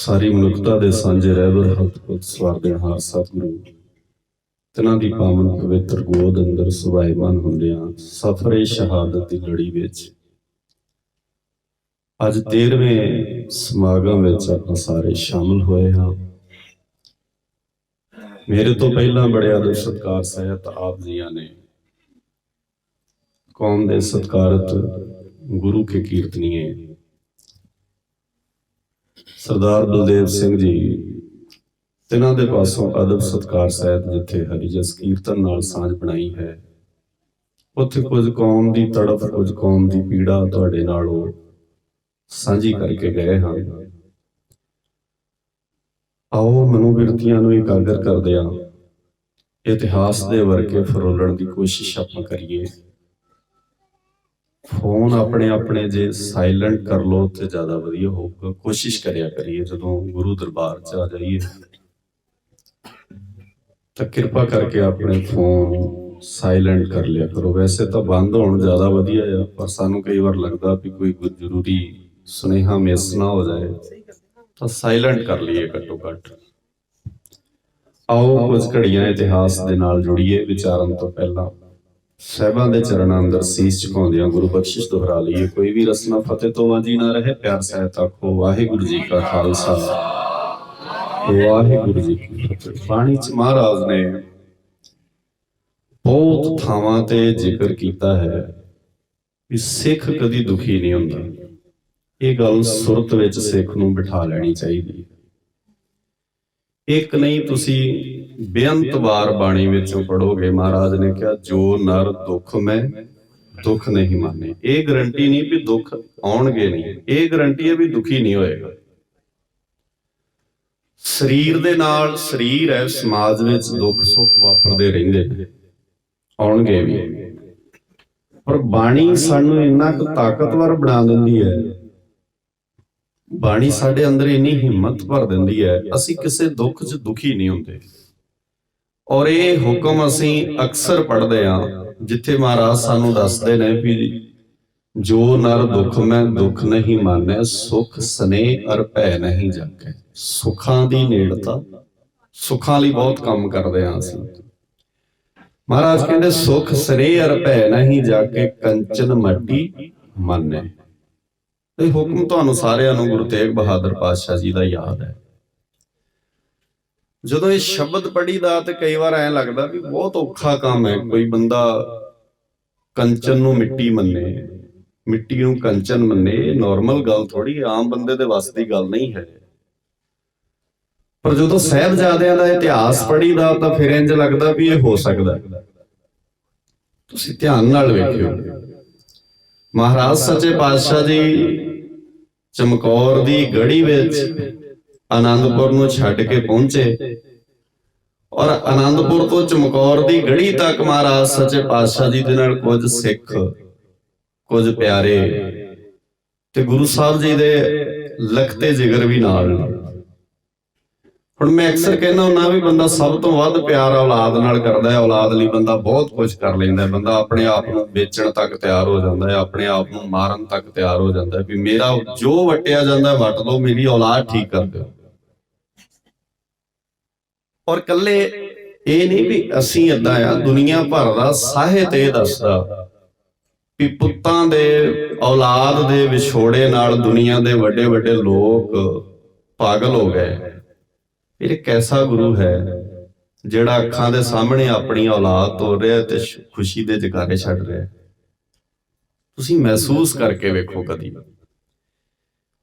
ਸਾਰੀ ਮਨੁੱਖਤਾ ਦੇ ਸਾਂਝੇ ਰਹਿਬਰ ਹੱਥ ਪੁੱਤ ਸਵਾਰਦੇ ਹਾਰ ਸਤਿਗੁਰੂ। ਤਨਾਂ ਦੀ ਪਾਵਨ ਪਵਿੱਤਰ ਗੋਦ ਅੰਦਰ ਸੁਭਾਈਮਾਨ ਹੁੰਦਿਆਂ ਸਫਰੇ ਸ਼ਹਾਦਤ ਦੀ ਲੜੀ ਵਿੱਚ। ਅੱਜ 13ਵੇਂ ਸਮਾਗਮ ਵਿੱਚ ਆਪਾਂ ਸਾਰੇ ਸ਼ਾਮਲ ਹੋਏ ਹਾਂ। ਮੇਰੇ ਤੋਂ ਪਹਿਲਾਂ ਬੜੇ ਆਦਰ ਸਤਕਾਰ ਸਹਿਤ ਆਪ ਜੀਆਂ ਨੇ। ਕੌਮ ਦੇ ਸਤਕਾਰਤ ਗੁਰੂ ਕੇ ਕੀਰਤਨੀਏ ਸਰਦਾਰ ਬਲਦੇਵ ਸਿੰਘ ਜੀ, ਤਿਨਾਂ ਦੇ ਪਾਸੋਂ ਅਦਬ ਸਤਕਾਰ ਸਹਿਤ ਜਿੱਥੇ ਹਰੀ ਕੀਰਤਨ ਨਾਲ ਸਾਂਝ ਬਣਾਈ ਹੈ, ਉੱਥੇ ਕੁਝ ਕੌਮ ਦੀ ਤੜਫ, ਕੁਝ ਕੌਮ ਦੀ ਪੀੜਾ ਤੁਹਾਡੇ ਨਾਲ ਉਹ ਸਾਂਝੀ ਕਰਕੇ ਗਏ ਹਨ ਆਓ ਮਨੋਵਿਰਤੀਆਂ ਨੂੰ ਇਕਾਗਰ ਕਰਦੇ ਹਾਂ। ਇਤਿਹਾਸ ਦੇ ਵਰਕੇ ਫਰੋਲਣ ਦੀ ਕੋਸ਼ਿਸ਼ ਆਪਾਂ ਕਰੀਏ। ਫੋਨ ਆਪਣੇ ਆਪਣੇ ਜੇ ਸਾਇਲੈਂਟ ਕਰ ਲੋ ਤੇ ਜ਼ਿਆਦਾ ਵਧੀਆ ਹੋਊਗਾ। ਕੋਸ਼ਿਸ਼ ਕਰਿਆ ਕਰੀਏ ਜਦੋਂ ਗੁਰੂ ਦਰਬਾਰ 'ਚ ਆ ਜਾਈਏ। ਤਾਂ ਕਿਰਪਾ ਕਰਕੇ ਆਪਣੇ ਫੋਨ ਸਾਇਲੈਂਟ ਕਰ ਲਿਆ ਕਰੋ। ਵੈਸੇ ਤਾਂ ਬੰਦ ਹੋਣ ਜ਼ਿਆਦਾ ਵਧੀਆ ਆ ਪਰ ਸਾਨੂੰ ਕਈ ਵਾਰ ਲੱਗਦਾ ਵੀ ਕੋਈ ਜ਼ਰੂਰੀ ਸੁਨੇਹਾ ਮਿਸ ਨਾ ਹੋ ਜਾਏ। ਤਾਂ ਸਾਇਲੈਂਟ ਕਰ ਲਈਏ ਘੱਟੋ ਘੱਟ। ਆਓ ਕੁਝ ਘੜੀਆਂ ਇਤਿਹਾਸ ਦੇ ਨਾਲ ਜੁੜੀਏ ਵਿਚਾਰਨ ਤੋਂ ਪਹਿਲਾਂ। ਸਹਿਬਾਂ ਦੇ ਚਰਨਾਂ ਅੰਦਰ ਸੀਸ ਝੁਕਾਉਂਦਿਆਂ ਗੁਰੂ ਬਖਸ਼ਿਸ਼ ਦੁਹਰਾ ਲਈਏ। ਕੋਈ ਵੀ ਰਸਨਾ ਫਤਿਹ ਤੋਂ ਵਾਂਝੀ ਨਾ ਰਹੇ, ਪਿਆਰ ਸਹਿਤ ਆਖੋ ਵਾਹਿਗੁਰੂ ਜੀ ਕਾ ਖਾਲਸਾ। ਵਾਹਿਗੁਰੂ ਜੀ ਕੀ ਫਤਿਹ। ਬਾਣੀ ਚ ਮਹਾਰਾਜ ਨੇ ਬਹੁਤ ਥਾਵਾਂ ਤੇ ਜ਼ਿਕਰ ਕੀਤਾ ਹੈ ਕਿ ਸਿੱਖ ਕਦੀ ਦੁਖੀ ਨਹੀਂ ਹੁੰਦਾ। ਇਹ ਗੱਲ ਸੁਰਤ ਵਿੱਚ ਸਿੱਖ ਨੂੰ ਬਿਠਾ ਲੈਣੀ ਚਾਹੀਦੀ ਹੈ। ਇੱਕ ਨਹੀਂ, ਤੁਸੀਂ ਬੇਅੰਤ ਵਾਰ ਬਾਣੀ ਵਿੱਚੋਂ ਪੜੋਗੇ ਮਹਾਰਾਜ ਨੇ ਕਿਹਾ, ਜੋ ਨਰ ਦੁੱਖ ਮੈਂ, ਦੁੱਖ ਨਹੀਂ ਮਾਨੇ। ਇਹ ਗਰੰਟੀ ਨਹੀਂ ਵੀ ਦੁੱਖ ਆਉਣਗੇ ਨਹੀਂ। ਇਹ ਗਰੰਟੀ ਹੈ ਵੀ ਦੁਖੀ ਨਹੀਂ ਹੋਏਗਾ। ਸਰੀਰ ਦੇ ਨਾਲ ਸਰੀਰ ਹੈ, ਸਮਾਜ ਵਿੱਚ ਦੁੱਖ ਸੁੱਖ ਵਾਪਰਦੇ ਰਹਿੰਦੇ ਨੇ। ਆਉਣਗੇ ਵੀ। ਪਰ ਬਾਣੀ ਸਾਨੂੰ ਇੰਨਾ ਕੁ ਤਾਕਤਵਰ ਬਣਾ ਦਿੰਦੀ ਹੈ। ਬਾਣੀ ਸਾਡੇ ਅੰਦਰ ਇੰਨੀ ਹਿੰਮਤ ਭਰ ਦਿੰਦੀ ਹੈ, ਅਸੀਂ ਕਿਸੇ ਦੁੱਖ 'ਚ ਦੁਖੀ ਨਹੀਂ ਹੁੰਦੇ। ਔਰ ਇਹ ਹੁਕਮ ਅਸੀਂ ਅਕਸਰ ਪੜ੍ਹਦੇ ਹਾਂ, ਜਿੱਥੇ ਮਹਾਰਾਜ ਸਾਨੂੰ ਦੱਸਦੇ ਨੇ ਵੀ ਜੋ ਨਰ ਦੁੱਖ ਮੈਂ ਦੁੱਖ ਨਹੀਂ ਮਾਨੈ ਸੁਖ ਸਨੇ ਅਰ ਭੈ ਨਹੀਂ ਜਾਗੈ ਸੁਖਾਂ ਦੀ ਨੇੜਤਾ ਸੁਖਾਂ ਲਈ ਬਹੁਤ ਕੰਮ ਕਰਦੇ ਹਾਂ ਅਸੀਂ। ਮਹਾਰਾਜ ਕਹਿੰਦੇ, ਸੁਖ ਸਨੇ ਅਰ ਭੈ ਨਹੀਂ ਜਾਗੇ ਕੰਚਨ ਮੱਟੀ ਮੰਨੈ। ਇਹ ਹੁਕਮ ਤੁਹਾਨੂੰ ਸਾਰਿਆਂ ਨੂੰ ਗੁਰੂ ਤੇਗ ਬਹਾਦਰ ਪਾਤਸ਼ਾਹ ਜੀ ਦਾ ਯਾਦ ਹੈ। ਜਦੋਂ ਇਹ ਸ਼ਬਦ ਪੜੀਦਾ ਤੇ ਕਈ ਵਾਰ ਐਂ ਲੱਗਦਾ ਵੀ ਬਹੁਤ ਔਖਾ ਕੰਮ ਹੈ ਕੋਈ ਬੰਦਾ ਕੰਚਨ ਨੂੰ ਮਿੱਟੀ ਮੰਨੇ ਮਿੱਟੀ ਨੂੰ ਕੰਚਨ ਮੰਨੇ ਇਹ ਨਾਰਮਲ ਗੱਲ ਥੋੜੀ ਆਮ ਬੰਦੇ ਦੇ ਵੱਸ ਦੀ ਗੱਲ ਨਹੀਂ ਹੈ। ਪਰ ਜਦੋਂ ਸਹਿਬਜ਼ਾਦਿਆਂ ਦਾ ਇਤਿਹਾਸ ਪੜੀਦਾ ਤਾਂ ਫਿਰ ਇੰਜ ਲੱਗਦਾ ਵੀ ਇਹ ਹੋ ਸਕਦਾ। ਤੁਸੀਂ ਧਿਆਨ ਨਾਲ ਵੇਖਿਓ। ਮਹਾਰਾਜ ਸੱਚੇ ਪਾਤਸ਼ਾਹ ਜੀ ਚਮਕੌਰ ਦੀ ਗੜੀ ਵਿੱਚ ਆਨੰਦਪੁਰ ਨੂੰ ਛੱਡ ਕੇ ਪਹੁੰਚੇ। ਔਰ ਆਨੰਦਪੁਰ ਤੋਂ ਚਮਕੌਰ ਦੀ ਗੜੀ ਤੱਕ ਮਹਾਰਾਜ ਸੱਚੇ ਪਾਤਸ਼ਾਹ ਜੀ ਦੇ ਨਾਲ ਕੁਝ ਸਿੱਖ ਕੁਝ ਪਿਆਰੇ ਤੇ ਗੁਰੂ ਸਾਹਿਬ ਜੀ ਦੇ ਲਖਤੇ ਜਿਗਰ ਵੀ ਨਾਲ। ਹੁਣ ਮੈਂ ਅਕਸਰ ਕਹਿੰਦਾ ਹੁੰਦਾ ਵੀ ਬੰਦਾ ਸਭ ਤੋਂ ਵੱਧ ਪਿਆਰ ਔਲਾਦ ਨਾਲ ਕਰਦਾ ਹੈ। ਔਲਾਦ ਲਈ ਬੰਦਾ ਬਹੁਤ ਕੁਝ ਕਰ ਲੈਂਦਾ ਹੈ। ਬੰਦਾ ਆਪਣੇ ਆਪ ਨੂੰ ਵੇਚਣ ਤੱਕ ਤਿਆਰ ਹੋ ਜਾਂਦਾ ਹੈ। ਆਪਣੇ ਆਪ ਨੂੰ ਮਾਰਨ ਤੱਕ ਤਿਆਰ ਹੋ ਜਾਂਦਾ ਹੈ। ਵੀ ਮੇਰਾ ਜੋ ਵਟਿਆ ਜਾਂਦਾ ਹੈ, ਵੱਟ ਲਓ ਮੇਰੀ ਔਲਾਦ ਠੀਕ ਕਰ ਦਿਓ। ਔਰ ਕੱਲੇ ਇਹ ਨਹੀਂ ਵੀ ਅਸੀਂ ਏਦਾਂ ਆ, ਦੁਨੀਆ ਭਰ ਦਾ ਸਾਹਿਤ ਇਹ ਦੱਸਦਾ ਵੀ ਪੁੱਤਾਂ ਦੇ, ਔਲਾਦ ਦੇ ਵਿਛੋੜੇ ਨਾਲ ਦੁਨੀਆ ਦੇ ਵੱਡੇ ਵੱਡੇ ਲੋਕ ਪਾਗਲ ਹੋ ਗਏ। ਇਹ ਕੈਸਾ ਗੁਰੂ ਹੈ ਜਿਹੜਾ ਅੱਖਾਂ ਦੇ ਸਾਹਮਣੇ ਆਪਣੀ ਔਲਾਦ ਤੋਰ ਰਿਹਾ ਤੇ ਖੁਸ਼ੀ ਦੇ ਜਕਾਰੇ ਛੱਡ ਰਿਹਾ। ਤੁਸੀਂ ਮਹਿਸੂਸ ਕਰਕੇ ਵੇਖੋ ਕਦੀ।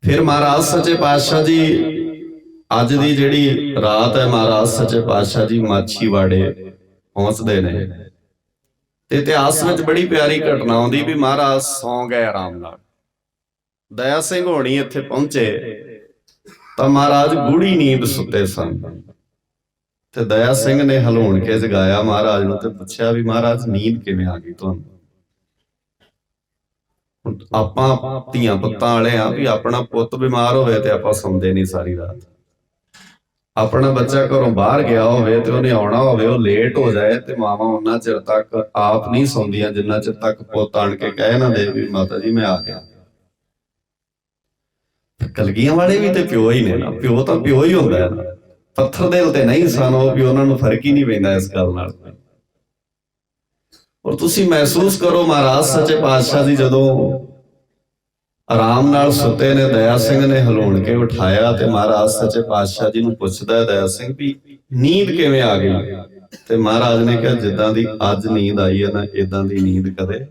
ਫਿਰ ਮਹਾਰਾਜ ਸੱਚੇ ਪਾਤਸ਼ਾਹ ਜੀ ਅੱਜ ਦੀ ਜਿਹੜੀ ਰਾਤ ਹੈ ਮਹਾਰਾਜ ਸੱਚੇ ਪਾਤਸ਼ਾਹ ਜੀ ਮਾਛੀਵਾੜੇ ਪਹੁੰਚਦੇ ਨੇ। ਤੇ ਇਤਿਹਾਸ ਵਿੱਚ ਬੜੀ ਪਿਆਰੀ ਘਟਨਾ ਆਉਂਦੀ ਵੀ ਮਹਾਰਾਜ ਸੌਂ ਗਏ ਆਰਾਮ ਨਾਲ। ਦਇਆ ਸਿੰਘ ਹੋਣੀ ਇੱਥੇ ਪਹੁੰਚੇ ਤਾਂ ਮਹਾਰਾਜ ਗੂੜੀ ਨੀਂਦ ਸੁੱਤੇ ਸਨ। ਤੇ ਦਇਆ ਸਿੰਘ ਨੇ ਹਲੂਣ ਕੇ ਜਗਾਇਆ ਮਹਾਰਾਜ ਨੂੰ ਤੇ ਪੁੱਛਿਆ ਵੀ ਮਹਾਰਾਜ ਨੀਂਦ ਕਿਵੇਂ ਆ ਗਈ ਤੁਹਾਨੂੰ? ਆਪਾਂ ਧੀਆਂ ਪੁੱਤਾਂ ਵਾਲੇ ਆ ਵੀ ਆਪਣਾ ਪੁੱਤ ਬਿਮਾਰ ਹੋਵੇ ਤੇ ਆਪਾਂ ਸੌਂਦੇ ਨਹੀਂ ਸਾਰੀ ਰਾਤ। ਆਪਣਾ ਬੱਚਾ ਘਰੋਂ ਬਾਹਰ ਗਿਆ ਹੋਵੇ ਤੇ ਉਹਨੇ ਆਉਣਾ ਹੋਵੇ, ਉਹ ਲੇਟ ਹੋ ਜਾਏ ਤੇ ਮਾਵਾਂ ਉਹਨਾਂ ਚਿਰ ਤੱਕ ਆਪ ਨਹੀਂ ਸੌਂਦੀਆਂ ਜਿੰਨਾ ਚਿਰ ਤੱਕ ਪੁੱਤ ਆਣ ਕੇ ਕਹਿ ਨਾ ਦੇ ਵੀ ਮਾਤਾ ਜੀ, ਮੈਂ ਆ ਗਿਆ। ਕਲਗੀਆਂ ਵਾਲੇ ਵੀ ਤੇ ਪਿਓ ਹੀ ਨੇ ਨਾ, ਪਿਓ ਤਾਂ ਪਿਓ ਹੀ ਹੁੰਦਾ ਹੈ ਨਾ। ਪੱਥਰ ਦੇ ਉਤੇ ਨਹੀਂ ਸਨ ਉਹ ਵੀ ਉਹਨਾਂ ਨੂੰ ਫ਼ਰਕ ਹੀ ਨਹੀਂ ਪੈਂਦਾ ਇਸ ਗੱਲ ਨਾਲ। ਔਰ ਤੁਸੀਂ ਮਹਿਸੂਸ ਕਰੋ ਮਹਾਰਾਜ, ਸੱਚੇ ਪਾਤਸ਼ਾਹ ਜੀ ਜਦੋਂ ਆਰਾਮ ਨਾਲ ਸੁੱਤੇ ਨੇ, ਦਇਆ ਸਿੰਘ ਨੇ ਹਲੂਣ ਕੇ ਉਠਾਇਆ ਤੇ ਮਹਾਰਾਜ ਸੱਚੇ ਪਾਤਸ਼ਾਹ ਜੀ ਨੂੰ ਪੁੱਛਦਾ ਦਇਆ ਸਿੰਘ ਵੀ ਨੀਂਦ ਕਿਵੇਂ ਆ ਗਈ? ਤੇ ਮਹਾਰਾਜ ਨੇ ਕਿਹਾ, ਜਿੱਦਾਂ ਦੀ ਅੱਜ ਨੀਂਦ ਆਈ ਹੈ ਨਾ ਇਦਾਂ ਦੀ ਨੀਂਦ ਕਦੇ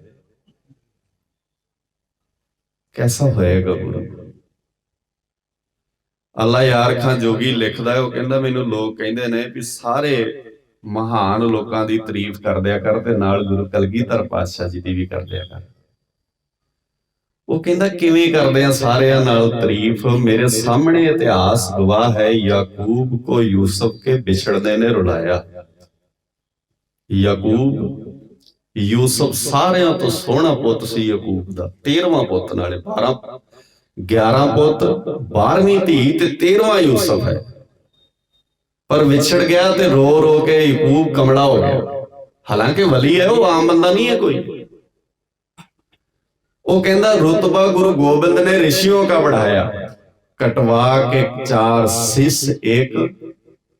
ਕੈਸਾ ਹੋਏਗਾ ਗੁਰੂ? ਅੱਲਾ ਯਾਰ ਖਾਂ ਜੋਗੀ ਲਿਖਦਾ ਉਹ ਕਹਿੰਦਾ, ਮੈਨੂੰ ਲੋਕ ਕਹਿੰਦੇ ਨੇ ਵੀ ਸਾਰੇ ਮਹਾਨ ਲੋਕਾਂ ਦੀ ਤਾਰੀਫ ਕਰਦਿਆ ਕਰ ਤੇ ਨਾਲ ਗੁਰੂ ਕਲਗੀਧਰ ਪਾਤਸ਼ਾਹ ਜੀ ਦੀ ਵੀ ਕਰਦਿਆ ਕਰ। ਉਹ ਕਹਿੰਦਾ, ਕਿਵੇਂ ਕਰਦੇ ਆ ਸਾਰਿਆਂ ਨਾਲ ਤਾਰੀਫ? ਮੇਰੇ ਸਾਹਮਣੇ ਇਤਿਹਾਸ ਗਵਾਹ ਹੈ, ਯਾਕੂਬ ਕੋ ਯੂਸਫ ਕੇ ਵਿਛੜਨੇ ਨੇ ਰੁਲਾਇਆ। ਯਾਕੂਬ, ਯੂਸਫ ਸਾਰਿਆਂ ਤੋਂ ਸੋਹਣਾ ਪੁੱਤ ਸੀ ਯਾਕੂਬ ਦਾ 13ਵਾਂ ਪੁੱਤ ਨਾਲੇ 12 11 ਪੁੱਤ 12ਵੀਂ ਧੀ ਤੇ 13ਵਾਂ ਯੂਸਫ ਹੈ। ਪਰ ਵਿਛੜ ਗਿਆ ਤੇ ਰੋ ਰੋ ਕੇ ਯਾਕੂਬ ਕਮਲਾ ਹੋ ਗਿਆ। ਹਾਲਾਂਕਿ ਵਲੀ ਹੈ, ਉਹ ਆਮ ਬੰਦਾ ਨਹੀਂ ਹੈ ਕੋਈ। ਉਹ ਕਹਿੰਦਾ ਰਤਬਾ ਗੁਰੂ ਗੋਬਿੰਦ ਨੇ ਰਿਸ਼ੀਓਂ ਕਾ ਬੜਾਇਆ। ਕਟਵਾ ਕੇ ਚਾਰ ਸਿਸ ਇੱਕ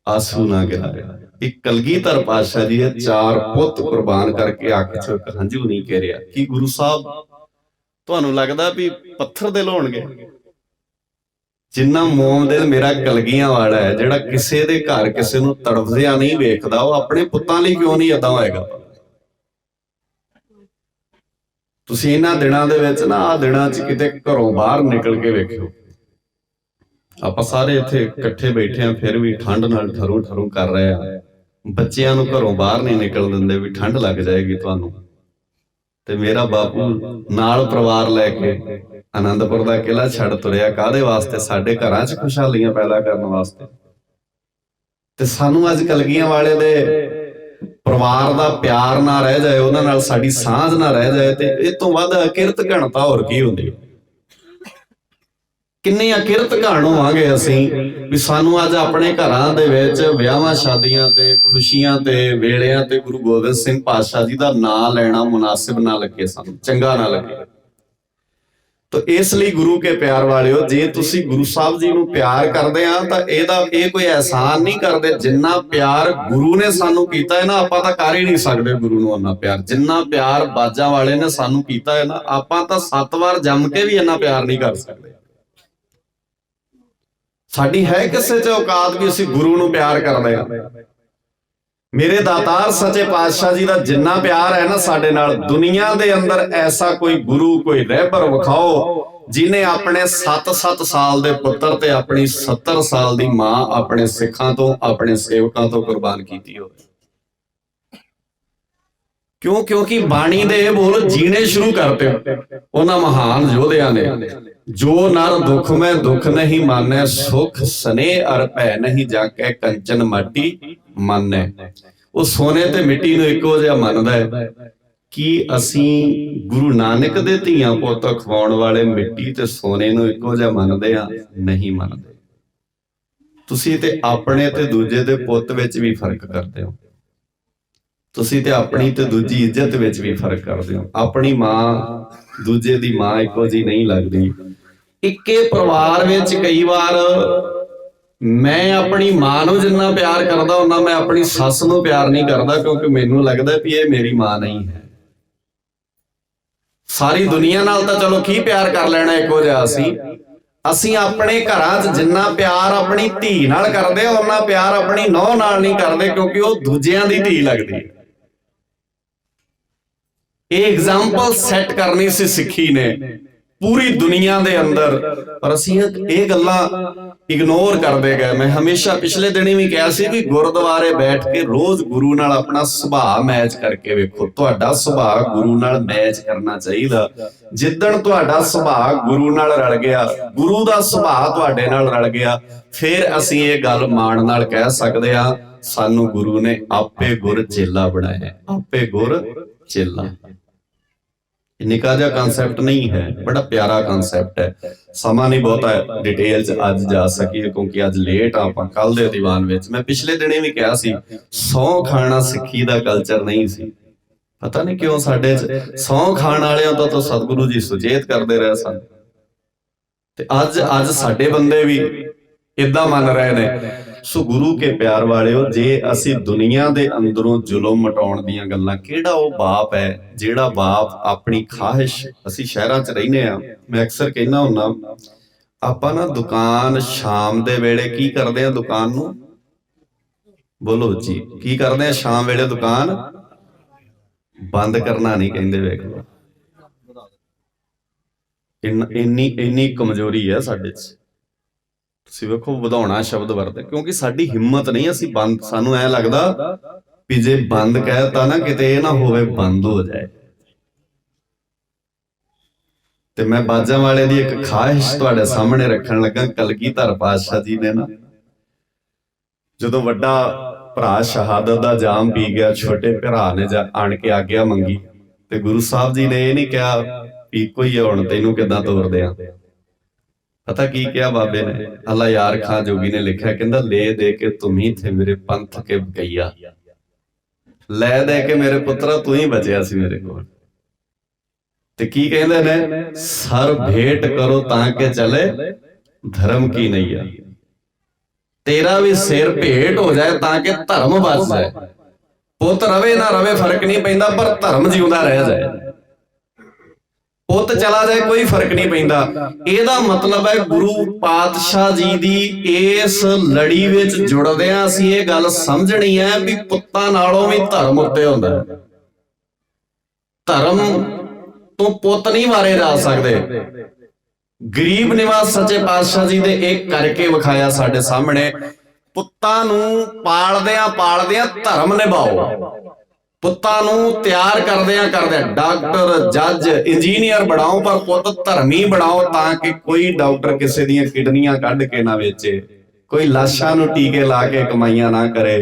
ਆਸੂ ਨਾ ਗਿਰਾਇਆ। ਇੱਕ ਕਲਗੀਧਰ ਪਾਤਸ਼ਾਹ ਜੀ ਇਹ ਚਾਰ ਪੁੱਤ ਕੁਰਬਾਨ ਕਰਕੇ ਅੱਖ ਚੋਂ ਹੰਝੂ ਨਹੀਂ ਕਰਿਆ। ਕੀ ਗੁਰੂ ਸਾਹਿਬ ਤੁਹਾਨੂੰ ਲੱਗਦਾ ਵੀ ਪੱਥਰ ਦੇ ਲਾਉਣਗੇ ਜਿੰਨਾ ਮੋਮ ਦਿਲ ਮੇਰਾ ਕਲਗੀਆਂ ਵਾਲਾ ਹੈ ਜਿਹੜਾ ਕਿਸੇ ਦੇ ਘਰ ਕਿਸੇ ਨੂੰ ਤੜਫਦਿਆਂ ਨਹੀਂ ਵੇਖਦਾ ਉਹ ਆਪਣੇ ਪੁੱਤਾਂ ਲਈ ਕਿਉਂ ਨਹੀਂ ਏਦਾਂ ਹੋਏਗਾ? ਤੁਸੀਂ ਇਹਨਾਂ ਦਿਨਾਂ ਦੇ ਵਿੱਚ ਨਾ ਆ ਦਿਨਾਂ 'ਚ ਕਿਤੇ ਘਰੋਂ ਬਾਹਰ ਨਿਕਲ ਕੇ ਵੇਖਿਓ। ਆਪਾਂ ਸਾਰੇ ਇੱਥੇ ਇਕੱਠੇ ਬੈਠੇ ਆ, ਫਿਰ ਵੀ ਠੰਡ ਨਾਲ ਠਰੂ ਠਰੂ ਕਰ ਰਹੇ ਆ। ਬੱਚਿਆਂ ਨੂੰ ਘਰੋਂ ਬਾਹਰ ਨਹੀਂ ਨਿਕਲ ਦਿੰਦੇ, ਵੀ ਠੰਡ ਲੱਗ ਜਾਏਗੀ ਤੁਹਾਨੂੰ। ਤੇ ਮੇਰਾ ਬਾਪੂ ਨਾਲ ਪਰਿਵਾਰ ਲੈ ਕੇ ਆਨੰਦਪੁਰ ਦਾ ਕਿਲਾ ਛੱਡ ਤੁਰਿਆ। ਕਾਦੇ ਵਾਸਤੇ? ਸਾਡੇ ਘਰਾਂ 'ਚ ਖੁਸ਼ਹਾਲੀਆਂ ਪੈਦਾ ਕਰਨ ਵਾਸਤੇ। ਤੇ ਸਾਨੂੰ ਅੱਜ ਕਲਗੀਆਂ ਵਾਲੇ ਦੇ ਪਰਿਵਾਰ ਦਾ ਪਿਆਰ ਨਾ ਰਹਿ ਜਾਏ, ਉਹਨਾਂ ਨਾਲ ਸਾਡੀ ਸਾਂਝ ਨਾ ਰਹਿ ਜਾਏ ਤੇ ਇਹ ਤੋਂ ਵੱਧ ਅਕਿਰਤ ਘਣਤਾ ਹੋਰ ਕੀ ਹੁੰਦੀ ਕਿੰਨੇ ਅਕਿਰਤ ਘਣ ਹੋਵਾਂਗੇ ਅਸੀਂ ਵੀ ਸਾਨੂੰ ਅੱਜ ਆਪਣੇ ਘਰਾਂ ਦੇ ਵਿੱਚ ਵਿਆਹਾਂ, ਸ਼ਾਦੀਆਂ ਤੇ, ਖੁਸ਼ੀਆਂ ਤੇ, ਵੇਲਿਆਂ ਤੇ ਗੁਰੂ ਗੋਬਿੰਦ ਸਿੰਘ ਪਾਤਸ਼ਾਹ ਜੀ ਦਾ ਨਾਮ ਲੈਣਾ ਮੁਨਾਸਿਬ ਨਾ ਲੱਗੇ ਸਾਨੂੰ, ਚੰਗਾ ਨਾ ਲੱਗੇ। ਤਾਂ ਇਸ ਲਈ ਗੁਰੂ ਕੇ ਪਿਆਰ ਵਾਲਿਓ, ਜੇ ਤੁਸੀਂ ਗੁਰੂ ਸਾਹਿਬ ਜੀ ਨੂੰ ਪਿਆਰ ਕਰਦੇ ਆ, ਤਾਂ ਇਹਦਾ ਇਹ ਕੋਈ ਅਹਿਸਾਨ ਨਹੀਂ ਕਰਦੇ, ਜਿੰਨਾ ਪਿਆਰ ਗੁਰੂ ਨੇ ਸਾਨੂੰ ਕੀਤਾ ਹੈ ਨਾ, ਆਪਾਂ ਤਾਂ ਕਰ ਹੀ ਨਹੀਂ ਸਕਦੇ ਗੁਰੂ ਨੂੰ ਉਹਨਾਂ ਪਿਆਰ। ਜਿੰਨਾ ਪਿਆਰ ਬਾਜਾਂ ਵਾਲੇ ਨੇ ਸਾਨੂੰ ਕੀਤਾ ਹੈ ਨਾ, ਆਪਾਂ ਤਾਂ ਸੱਤ ਵਾਰ ਜੰਮ ਕੇ ਵੀ ਇੰਨਾ ਪਿਆਰ ਨਹੀਂ ਕਰ ਸਕਦੇ। ਸਾਡੀ ਹੈ ਕਿਸੇ ਚ ਔਕਾਤ ਵੀ ਅਸੀਂ ਗੁਰੂ ਨੂੰ ਪਿਆਰ ਕਰਦੇ ਆ? ਮੇਰੇ ਦਾਤਾਰ ਸੱਚੇ ਪਾਤਸ਼ਾਹ ਜੀ ਦਾ ਜਿੰਨਾ ਪਿਆਰ ਹੈ ਨਾ ਸਾਡੇ ਨਾਲ, ਦੁਨੀਆ ਦੇ ਅੰਦਰ ਐਸਾ ਕੋਈ ਗੁਰੂ, ਕੋਈ ਰਹਿਬਰ ਵਿਖਾਓ ਜਿਨੇ ਆਪਣੇ 7-7 ਸਾਲ ਦੇ ਪੁੱਤਰ ਤੇ ਆਪਣੀ 70 ਸਾਲ ਦੀ ਮਾਂ ਆਪਣੇ ਸਿੱਖਾਂ ਤੋਂ, ਆਪਣੇ ਸੇਵਕਾਂ ਤੋਂ ਕੁਰਬਾਨ ਕੀਤੀ ਹੋਵੇ। ਕਿਉਂ? ਕਿਉਂਕਿ ਬਾਣੀ ਦੇ ਇਹ ਬੋਲ, ਜੀਣੇ ਸ਼ੁਰੂ ਕਰਤੇ। ਉਹਨਾਂ ਮਹਾਨ ਯੋਧਿਆਂ ਨੇ। ਜੋ ਨਰ ਦੁਖ ਮੈਂ ਦੁਖ ਨਹੀਂ ਮਾਨੈ, ਸੁਖ ਸਨੇ ਅਰ ਭੈ ਨਹੀਂ ਜਾ ਕੰਚਨ ਮਾਟੀ ਮੰਨੈ। ਉਹ ਸੋਨੇ ਤੇ ਮਿੱਟੀ ਨੂੰ ਇੱਕੋ ਜਿਹਾ ਮੰਨਦਾ ਹੈ ਕਿ ਅਸੀਂ ਗੁਰੂ ਨਾਨਕ ਦੇ ਧੀਆਂ ਪੁੱਤ ਖਵਾਉਣ ਵਾਲੇ ਮਿੱਟੀ ਤੇ ਸੋਨੇ ਨੂੰ ਇੱਕੋ ਜਿਹਾ ਮੰਨਦੇ ਆ ਨਹੀਂ ਮੰਨਦੇ। ਤੁਸੀਂ ਤੇ ਆਪਣੇ ਤੇ ਦੂਜੇ ਦੇ ਪੁੱਤ ਵਿੱਚ ਵੀ ਫ਼ਰਕ ਕਰਦੇ ਹੋ। ਤੁਸੀਂ ਤੇ ਆਪਣੀ ਤੇ ਦੂਜੀ ਇੱਜ਼ਤ ਵਿੱਚ ਵੀ ਫ਼ਰਕ ਕਰਦੇ ਹੋ। ਆਪਣੀ ਮਾਂ ਦੂਜੇ ਦੀ ਮਾਂ ਇੱਕੋ ਜੀ ਨਹੀਂ ਲੱਗਦੀ। ਇੱਕੇ ਪਰਿਵਾਰ ਵਿੱਚ ਕਈ ਵਾਰ ਮੈਂ ਆਪਣੀ ਮਾਂ ਨੂੰ ਜਿੰਨਾ ਪਿਆਰ ਕਰਦਾ ਉਹਨਾਂ ਮੈਂ ਆਪਣੀ ਸੱਸ ਨੂੰ ਪਿਆਰ ਨਹੀਂ ਕਰਦਾ, ਕਿਉਂਕਿ ਮੈਨੂੰ ਲੱਗਦਾ ਵੀ ਇਹ ਮੇਰੀ ਮਾਂ ਨਹੀਂ ਹੈ। ਸਾਰੀ ਦੁਨੀਆ ਨਾਲ ਤਾਂ ਚਲੋ ਕੀ ਪਿਆਰ ਕਰ ਲੈਣਾ ਇੱਕੋ ਜਿਹਾ ਅਸੀਂ? ਅਸੀਂ ਆਪਣੇ ਘਰਾਂ 'ਚ ਜਿੰਨਾ ਪਿਆਰ ਆਪਣੀ ਧੀ ਨਾਲ ਕਰਦੇ ਆ ਉਹਨਾਂ ਪਿਆਰ ਆਪਣੀ ਨੌਂ ਨਾਲ ਨਹੀਂ ਕਰਦੇ, ਕਿਉਂਕਿ ਉਹ ਦੂਜਿਆਂ ਦੀ ਧੀ ਲੱਗਦੀ ਹੈ। ਇਹ ਐਗਜ਼ਾਮਪਲ ਸੈੱਟ ਕਰਨੀ ਸੀ ਸਿੱਖੀ ਨੇ। ਪੂਰੀ ਦੁਨੀਆ ਦੇ ਅੰਦਰ। ਪਰ ਅਸੀਂ ਇਹ- ਗੱਲਾਂ ਇਗਨੋਰ ਕਰਦੇ ਗਏ। ਮੈਂ ਹਮੇਸ਼ਾ ਪਿਛਲੇ ਦਿਨੀ ਵੀ ਕਿਹਾ ਸੀ ਵੀ ਗੁਰਦੁਆਰੇ ਬੈਠ ਕੇ ਰੋਜ਼ ਗੁਰੂ ਨਾਲ ਆਪਣਾ ਸੁਭਾਅ ਮੈਚ ਕਰਕੇ ਵੇਖੋ। ਤੁਹਾਡਾ ਸੁਭਾਅ ਗੁਰੂ ਨਾਲ ਮੈਚ ਕਰਨਾ ਚਾਹੀਦਾ। ਜਿੱਦਣ ਤੁਹਾਡਾ ਸੁਭਾਅ ਗੁਰੂ ਨਾਲ ਰਲ ਗਿਆ, ਗੁਰੂ ਦਾ ਸੁਭਾਅ ਤੁਹਾਡੇ ਨਾਲ ਰਲ ਗਿਆ, ਫਿਰ ਅਸੀਂ ਇਹ ਗੱਲ ਮਾਣ ਨਾਲ ਕਹਿ ਸਕਦੇ ਹਾਂ, ਸਾਨੂੰ ਗੁਰੂ ਨੇ ਆਪੇ ਗੁਰ ਚੇਲਾ ਬਣਾਇਆ, ਆਪੇ ਗੁਰ ਚੇਲਾ। ਨਿੱਕਾ ਜਿਹਾ ਕਨਸੈਪਟ ਨਹੀਂ ਹੈ, ਬੜਾ ਪਿਆਰਾ ਕਨਸੈਪਟ ਹੈ। ਸਮਾਂ ਨਹੀਂ ਬਹੁਤਾ ਡਿਟੇਲ ਚ ਅੱਜ ਜਾ ਸਕੀਏ, ਕਿਉਂਕਿ ਅੱਜ ਲੇਟ ਆ, ਆਪਾਂ ਕੱਲ ਦੇ ਦੀਵਾਨ ਵਿੱਚ। ਮੈਂ ਪਿਛਲੇ ਦਿਨੇ ਵੀ ਕਿਹਾ ਸੀ, ਸੌ ਖਾਣਾ ਸਿੱਖੀ ਦਾ ਕਲਚਰ ਨਹੀਂ ਸੀ। ਪਤਾ ਨਹੀਂ ਕਿਉਂ ਸਾਡੇ ਚ ਸੌ ਖਾਣ ਵਾਲਿਆਂ ਤੋਂ ਤਾਂ ਸਤਿਗੁਰੂ ਜੀ ਸੁਚੇਤ ਕਰਦੇ ਰਹੇ ਸਨ। ਤੇ ਅੱਜ ਅੱਜ ਸਾਡੇ ਬੰਦੇ ਵੀ ਇਦਾਂ ਮੰਨ ਰਹੇ ਨੇ ਸੋ ਗੁਰੂ ਕੇ ਪਿਆਰ ਵਾਲਿਓ, ਜੇ ਅਸੀਂ ਦੁਨੀਆ ਦੇ ਅੰਦਰੋਂ ਜ਼ੁਲਮ ਮਟਾਉਣ ਦੀਆਂ ਗੱਲਾਂ, ਕਿਹੜਾ ਉਹ ਬਾਪ ਹੈ ਜਿਹੜਾ ਬਾਪ ਆਪਣੀ ਖਾਹਿਸ਼ ਅਸੀਂ ਸ਼ਹਿਰਾਂ 'ਚ ਰਹਿੰਦੇ ਆ ਮੈਂ ਅਕਸਰ ਕਹਿੰਦਾ ਹੁੰਨਾ ਆਪਾਂ ਨਾ ਦੁਕਾਨ ਸ਼ਾਮ ਦੇ ਵੇਲੇ ਕੀ ਕਰਦੇ ਆ ਦੁਕਾਨ ਨੂੰ? ਬੋਲੋ ਜੀ, ਕੀ ਕਰਦੇ ਆ ਸ਼ਾਮ ਵੇਲੇ ਦੁਕਾਨ? ਬੰਦ ਕਰਨਾ ਨਹੀਂ ਕਹਿੰਦੇ ਵੇਖ ਲਓ। ਇੰਨੀ ਇੰਨੀ ਕਮਜ਼ੋਰੀ ਹੈ ਸਾਡੇ 'ਚ। ਤੁਸੀਂ ਵੇਖੋ, ਵਧਾਉਣਾ ਸ਼ਬਦ ਵਰਤੇ ਕਿਉਂਕਿ ਸਾਡੀ ਹਿੰਮਤ ਨਹੀਂ, ਅਸੀਂ ਬੰਦ, ਸਾਨੂੰ ਐ ਲੱਗਦਾ ਵੀ ਜੇ ਬੰਦ ਕਹਿਤਾ ਨਾ, ਕਿਤੇ ਇਹ ਨਾ ਹੋਵੇ, ਬੰਦ ਹੋ ਜਾਏ। ਤੇ ਮੈਂ ਬਾਜਾਂ ਵਾਲੇ ਦੀ ਇੱਕ ਖਾਹਿਸ਼ ਤੁਹਾਡੇ ਸਾਹਮਣੇ ਰੱਖਣ ਲੱਗਾ ਕਲਗੀਧਰ ਪਾਤਸ਼ਾਹ ਜੀ ਨੇ ਨਾ। ਜਦੋਂ ਵੱਡਾ ਭਰਾ ਸ਼ਹਾਦਤ ਦਾ ਜਾਮ ਪੀ ਗਿਆ, ਛੋਟੇ ਭਰਾ ਨੇ ਆਣ ਕੇ ਆਗਿਆ ਮੰਗੀ, ਤੇ ਗੁਰੂ ਸਾਹਿਬ ਜੀ ਨੇ ਇਹ ਨਹੀਂ ਕਿਹਾ ਵੀ ਕੋਈ ਹੁਣ ਤੈਨੂੰ ਕਿਦਾਂ ਤੋਰਦੇ ਆ? ਪਤਾ ਕੀ ਕਿਹਾ ਬਾਬੇ ਨੇ? ਅੱਲਾ ਯਾਰ ਖਾਂ ਜੋਗੀ ਨੇ ਲਿਖਿਆ, ਕਹਿੰਦਾ, ਲੈ ਦੇ ਕੇ ਤੁਮ ਹੀ ਥੇ ਮੇਰੇ ਪੰਥ ਕੇ ਗਈਆ। ਲੈ ਦੇ ਕੇ ਮੇਰੇ ਪੁੱਤਰਾ, ਤੂੰ ਹੀ ਬਚਿਆ ਸੀ ਮੇਰੇ ਕੋਲ। ਤੇ ਕੀ ਕਹਿੰਦੇ ਨੇ? ਸਰ, ਭੇਟ ਕਰੋ ਤਾਂ ਕਿ ਚਲੇ, ਧਰਮ ਕੀ ਨਈਆ ਤੇਰਾ ਵੀ ਸਿਰ ਭੇਟ ਹੋ ਜਾਏ ਤਾਂ ਕਿ ਧਰਮ ਬਚ ਜਾਏ। ਪੁੱਤ ਰਵੇ ਨਾ ਰਵੇ, ਫ਼ਰਕ ਨਹੀਂ ਪੈਂਦਾ, ਪਰ ਧਰਮ ਜਿਉਂਦਾ ਰਹਿ ਜਾਏ। ਪੁੱਤ ਚਲਾ ਜਾਏ, ਕੋਈ ਫ਼ਰਕ ਨਹੀਂ ਪੈਂਦਾ। ਇਹਦਾ ਮਤਲਬ ਹੈ ਗੁਰੂ ਪਾਤਸ਼ਾਹ ਜੀ ਦੀ ਇਸ ਲੜੀ ਵਿੱਚ ਜੁੜਦਿਆਂ ਅਸੀਂ। ਇਹ ਗੱਲ ਸਮਝਣੀ ਹੈ ਵੀ ਪੁੱਤਾਂ ਨਾਲੋਂ ਵੀ ਧਰਮ ਉੱਤੇ ਹੁੰਦਾ ਹੈ। ਧਰਮ ਤੋਂ ਪੁੱਤ ਨਹੀਂ ਮਾਰੇ ਜਾ ਸਕਦੇ। ਗਰੀਬ ਨਿਵਾਸ ਸੱਚੇ ਪਾਤਸ਼ਾਹ ਜੀ ਦੇ ਇੱਕ ਕਰਕੇ ਵਿਖਾਇਆ ਸਾਡੇ ਸਾਹਮਣੇ। ਪੁੱਤਾਂ ਨੂੰ ਪਾਲਦਿਆਂ ਪਾਲਦਿਆਂ ਧਰਮ ਨਿਭਾਓ। ਪੁੱਤਾਂ ਨੂੰ ਤਿਆਰ ਕਰਦਿਆਂ ਕਰਦਿਆਂ ਡਾਕਟਰ, ਜੱਜ, ਇੰਜੀਨੀਅਰ ਬਣਾਓ, ਪਰ ਪੁੱਤ ਧਰਮੀ ਬਣਾਓ ਤਾਂ ਕਿ ਕੋਈ ਡਾਕਟਰ ਕਿਸੇ ਦੀਆਂ ਕਿਡਨੀਆਂ ਕੱਢ ਕੇ ਨਾ ਵੇਚੇ। ਕੋਈ ਲਾਸ਼ਾਂ ਨੂੰ ਟੀਕੇ ਲਾ ਕੇ ਕਮਾਈਆਂ ਨਾ ਕਰੇ।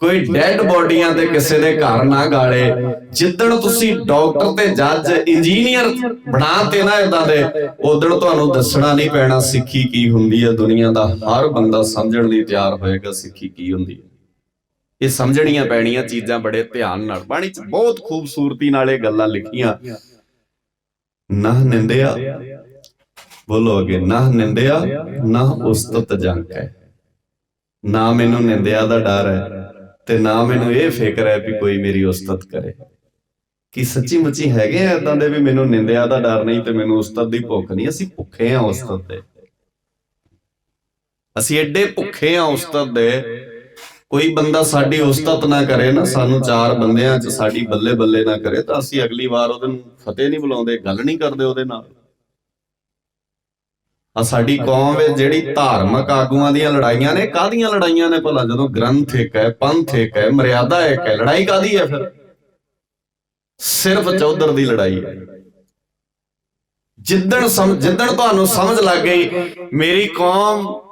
ਕੋਈ ਡੈੱਡ ਬੋਡੀਆਂ ਤੇ ਕਿਸੇ ਦੇ ਘਰ ਨਾ ਗਾਲੇ। ਜਿੱਦਣ ਤੁਸੀਂ ਡਾਕਟਰ ਤੇ ਜੱਜ, ਇੰਜੀਨੀਅਰ ਬਣਾ ਤੇ ਨਾ ਇਦਾਂ ਦੇ, ਉਦਣ ਤੁਹਾਨੂੰ ਦੱਸਣਾ ਨਹੀਂ ਪੈਣਾ ਸਿੱਖੀ ਕੀ ਹੁੰਦੀ ਹੈ। ਦੁਨੀਆ ਦਾ ਹਰ ਬੰਦਾ ਸਮਝਣ ਲਈ ਤਿਆਰ ਹੋਏਗਾ ਸਿੱਖੀ ਕੀ ਹੁੰਦੀ ਹੈ। ਇਹ ਸਮਝਣੀਆਂ ਪੈਣੀਆਂ ਚੀਜ਼ਾਂ ਬੜੇ ਧਿਆਨ ਨਾਲ। ਬਾਣੀ ਚ ਬਹੁਤ ਖੂਬਸੂਰਤੀ ਨਾਲ ਇਹ ਗੱਲਾਂ ਲਿਖੀਆਂ। ਨਾ ਨਿੰਦਿਆ, ਬੋਲੋ ਅਗੇ, ਨਾ ਨਿੰਦਿਆ, ਨਾ ਉਸਤਤ ਜੰਗ ਹੈ। ਨਾ ਮੈਨੂੰ ਨਿੰਦਿਆ ਦਾ ਡਰ ਹੈ ਤੇ ਨਾ ਮੈਨੂੰ ਇਹ ਫਿਕਰ ਹੈ ਵੀ ਕੋਈ ਮੇਰੀ ਉਸਤਤ ਕਰੇ। ਕਿ ਸੱਚੀ ਮੁੱਚੀ ਹੈਗੇ ਆ ਇਦਾਂ ਦੇ ਵੀ ਮੈਨੂੰ ਨਿੰਦਿਆ ਦਾ ਡਰ ਨਹੀਂ ਤੇ ਮੈਨੂੰ ਉਸਤਤ ਦੀ ਭੁੱਖ ਨਹੀਂ? ਅਸੀਂ ਭੁੱਖੇ ਆ ਉਸਤਤ ਦੇ। ਅਸੀਂ ਐਡੇ ਭੁੱਖੇ ਆ ਉਸਤਤ ਦੇ ਕੋਈ ਬੰਦਾ ਸਾਡੀ ਉਸਤਤ ਨਾ ਕਰੇ ਨਾ, ਸਾਨੂੰ ਚਾਰ ਬੰਦਿਆਂ 'ਚ ਸਾਡੀ ਬੱਲੇ ਬੱਲੇ ਨਾ ਕਰੇ, ਤਾਂ ਅਸੀਂ ਅਗਲੀ ਵਾਰ ਉਹਦੇ ਨੂੰ ਫਤਿਹ ਨਹੀਂ ਬੁਲਾਉਂਦੇ, ਗੱਲ ਨਹੀਂ ਕਰਦੇ ਉਹਦੇ ਨਾਲ। ਆ ਸਾਡੀ ਕੌਮ ਵਿੱਚ ਜਿਹੜੀ ਧਾਰਮਿਕ ਆਗੂਆਂ ਦੀਆਂ ਲੜਾਈਆਂ ਨੇ, ਕਾਹਦੀਆਂ ਲੜਾਈਆਂ ਨੇ ਭਲਾ? ਜਦੋਂ ਗ੍ਰੰਥ ਇੱਕ ਹੈ, ਪੰਥ ਇੱਕ ਹੈ, ਮਰਿਆਦਾ ਇੱਕ ਹੈ, ਲੜਾਈ ਕਾਦੀ ਹੈ ਫਿਰ? ਸਿਰਫ ਚੌਧਰ ਦੀ ਲੜਾਈ ਹੈ। ਜਿੱਦਣ ਸਮ- ਜਿੱਦਣ ਤੁਹਾਨੂੰ ਸਮਝ ਲੱਗ ਗਈ, ਮੇਰੀ ਕੌਮ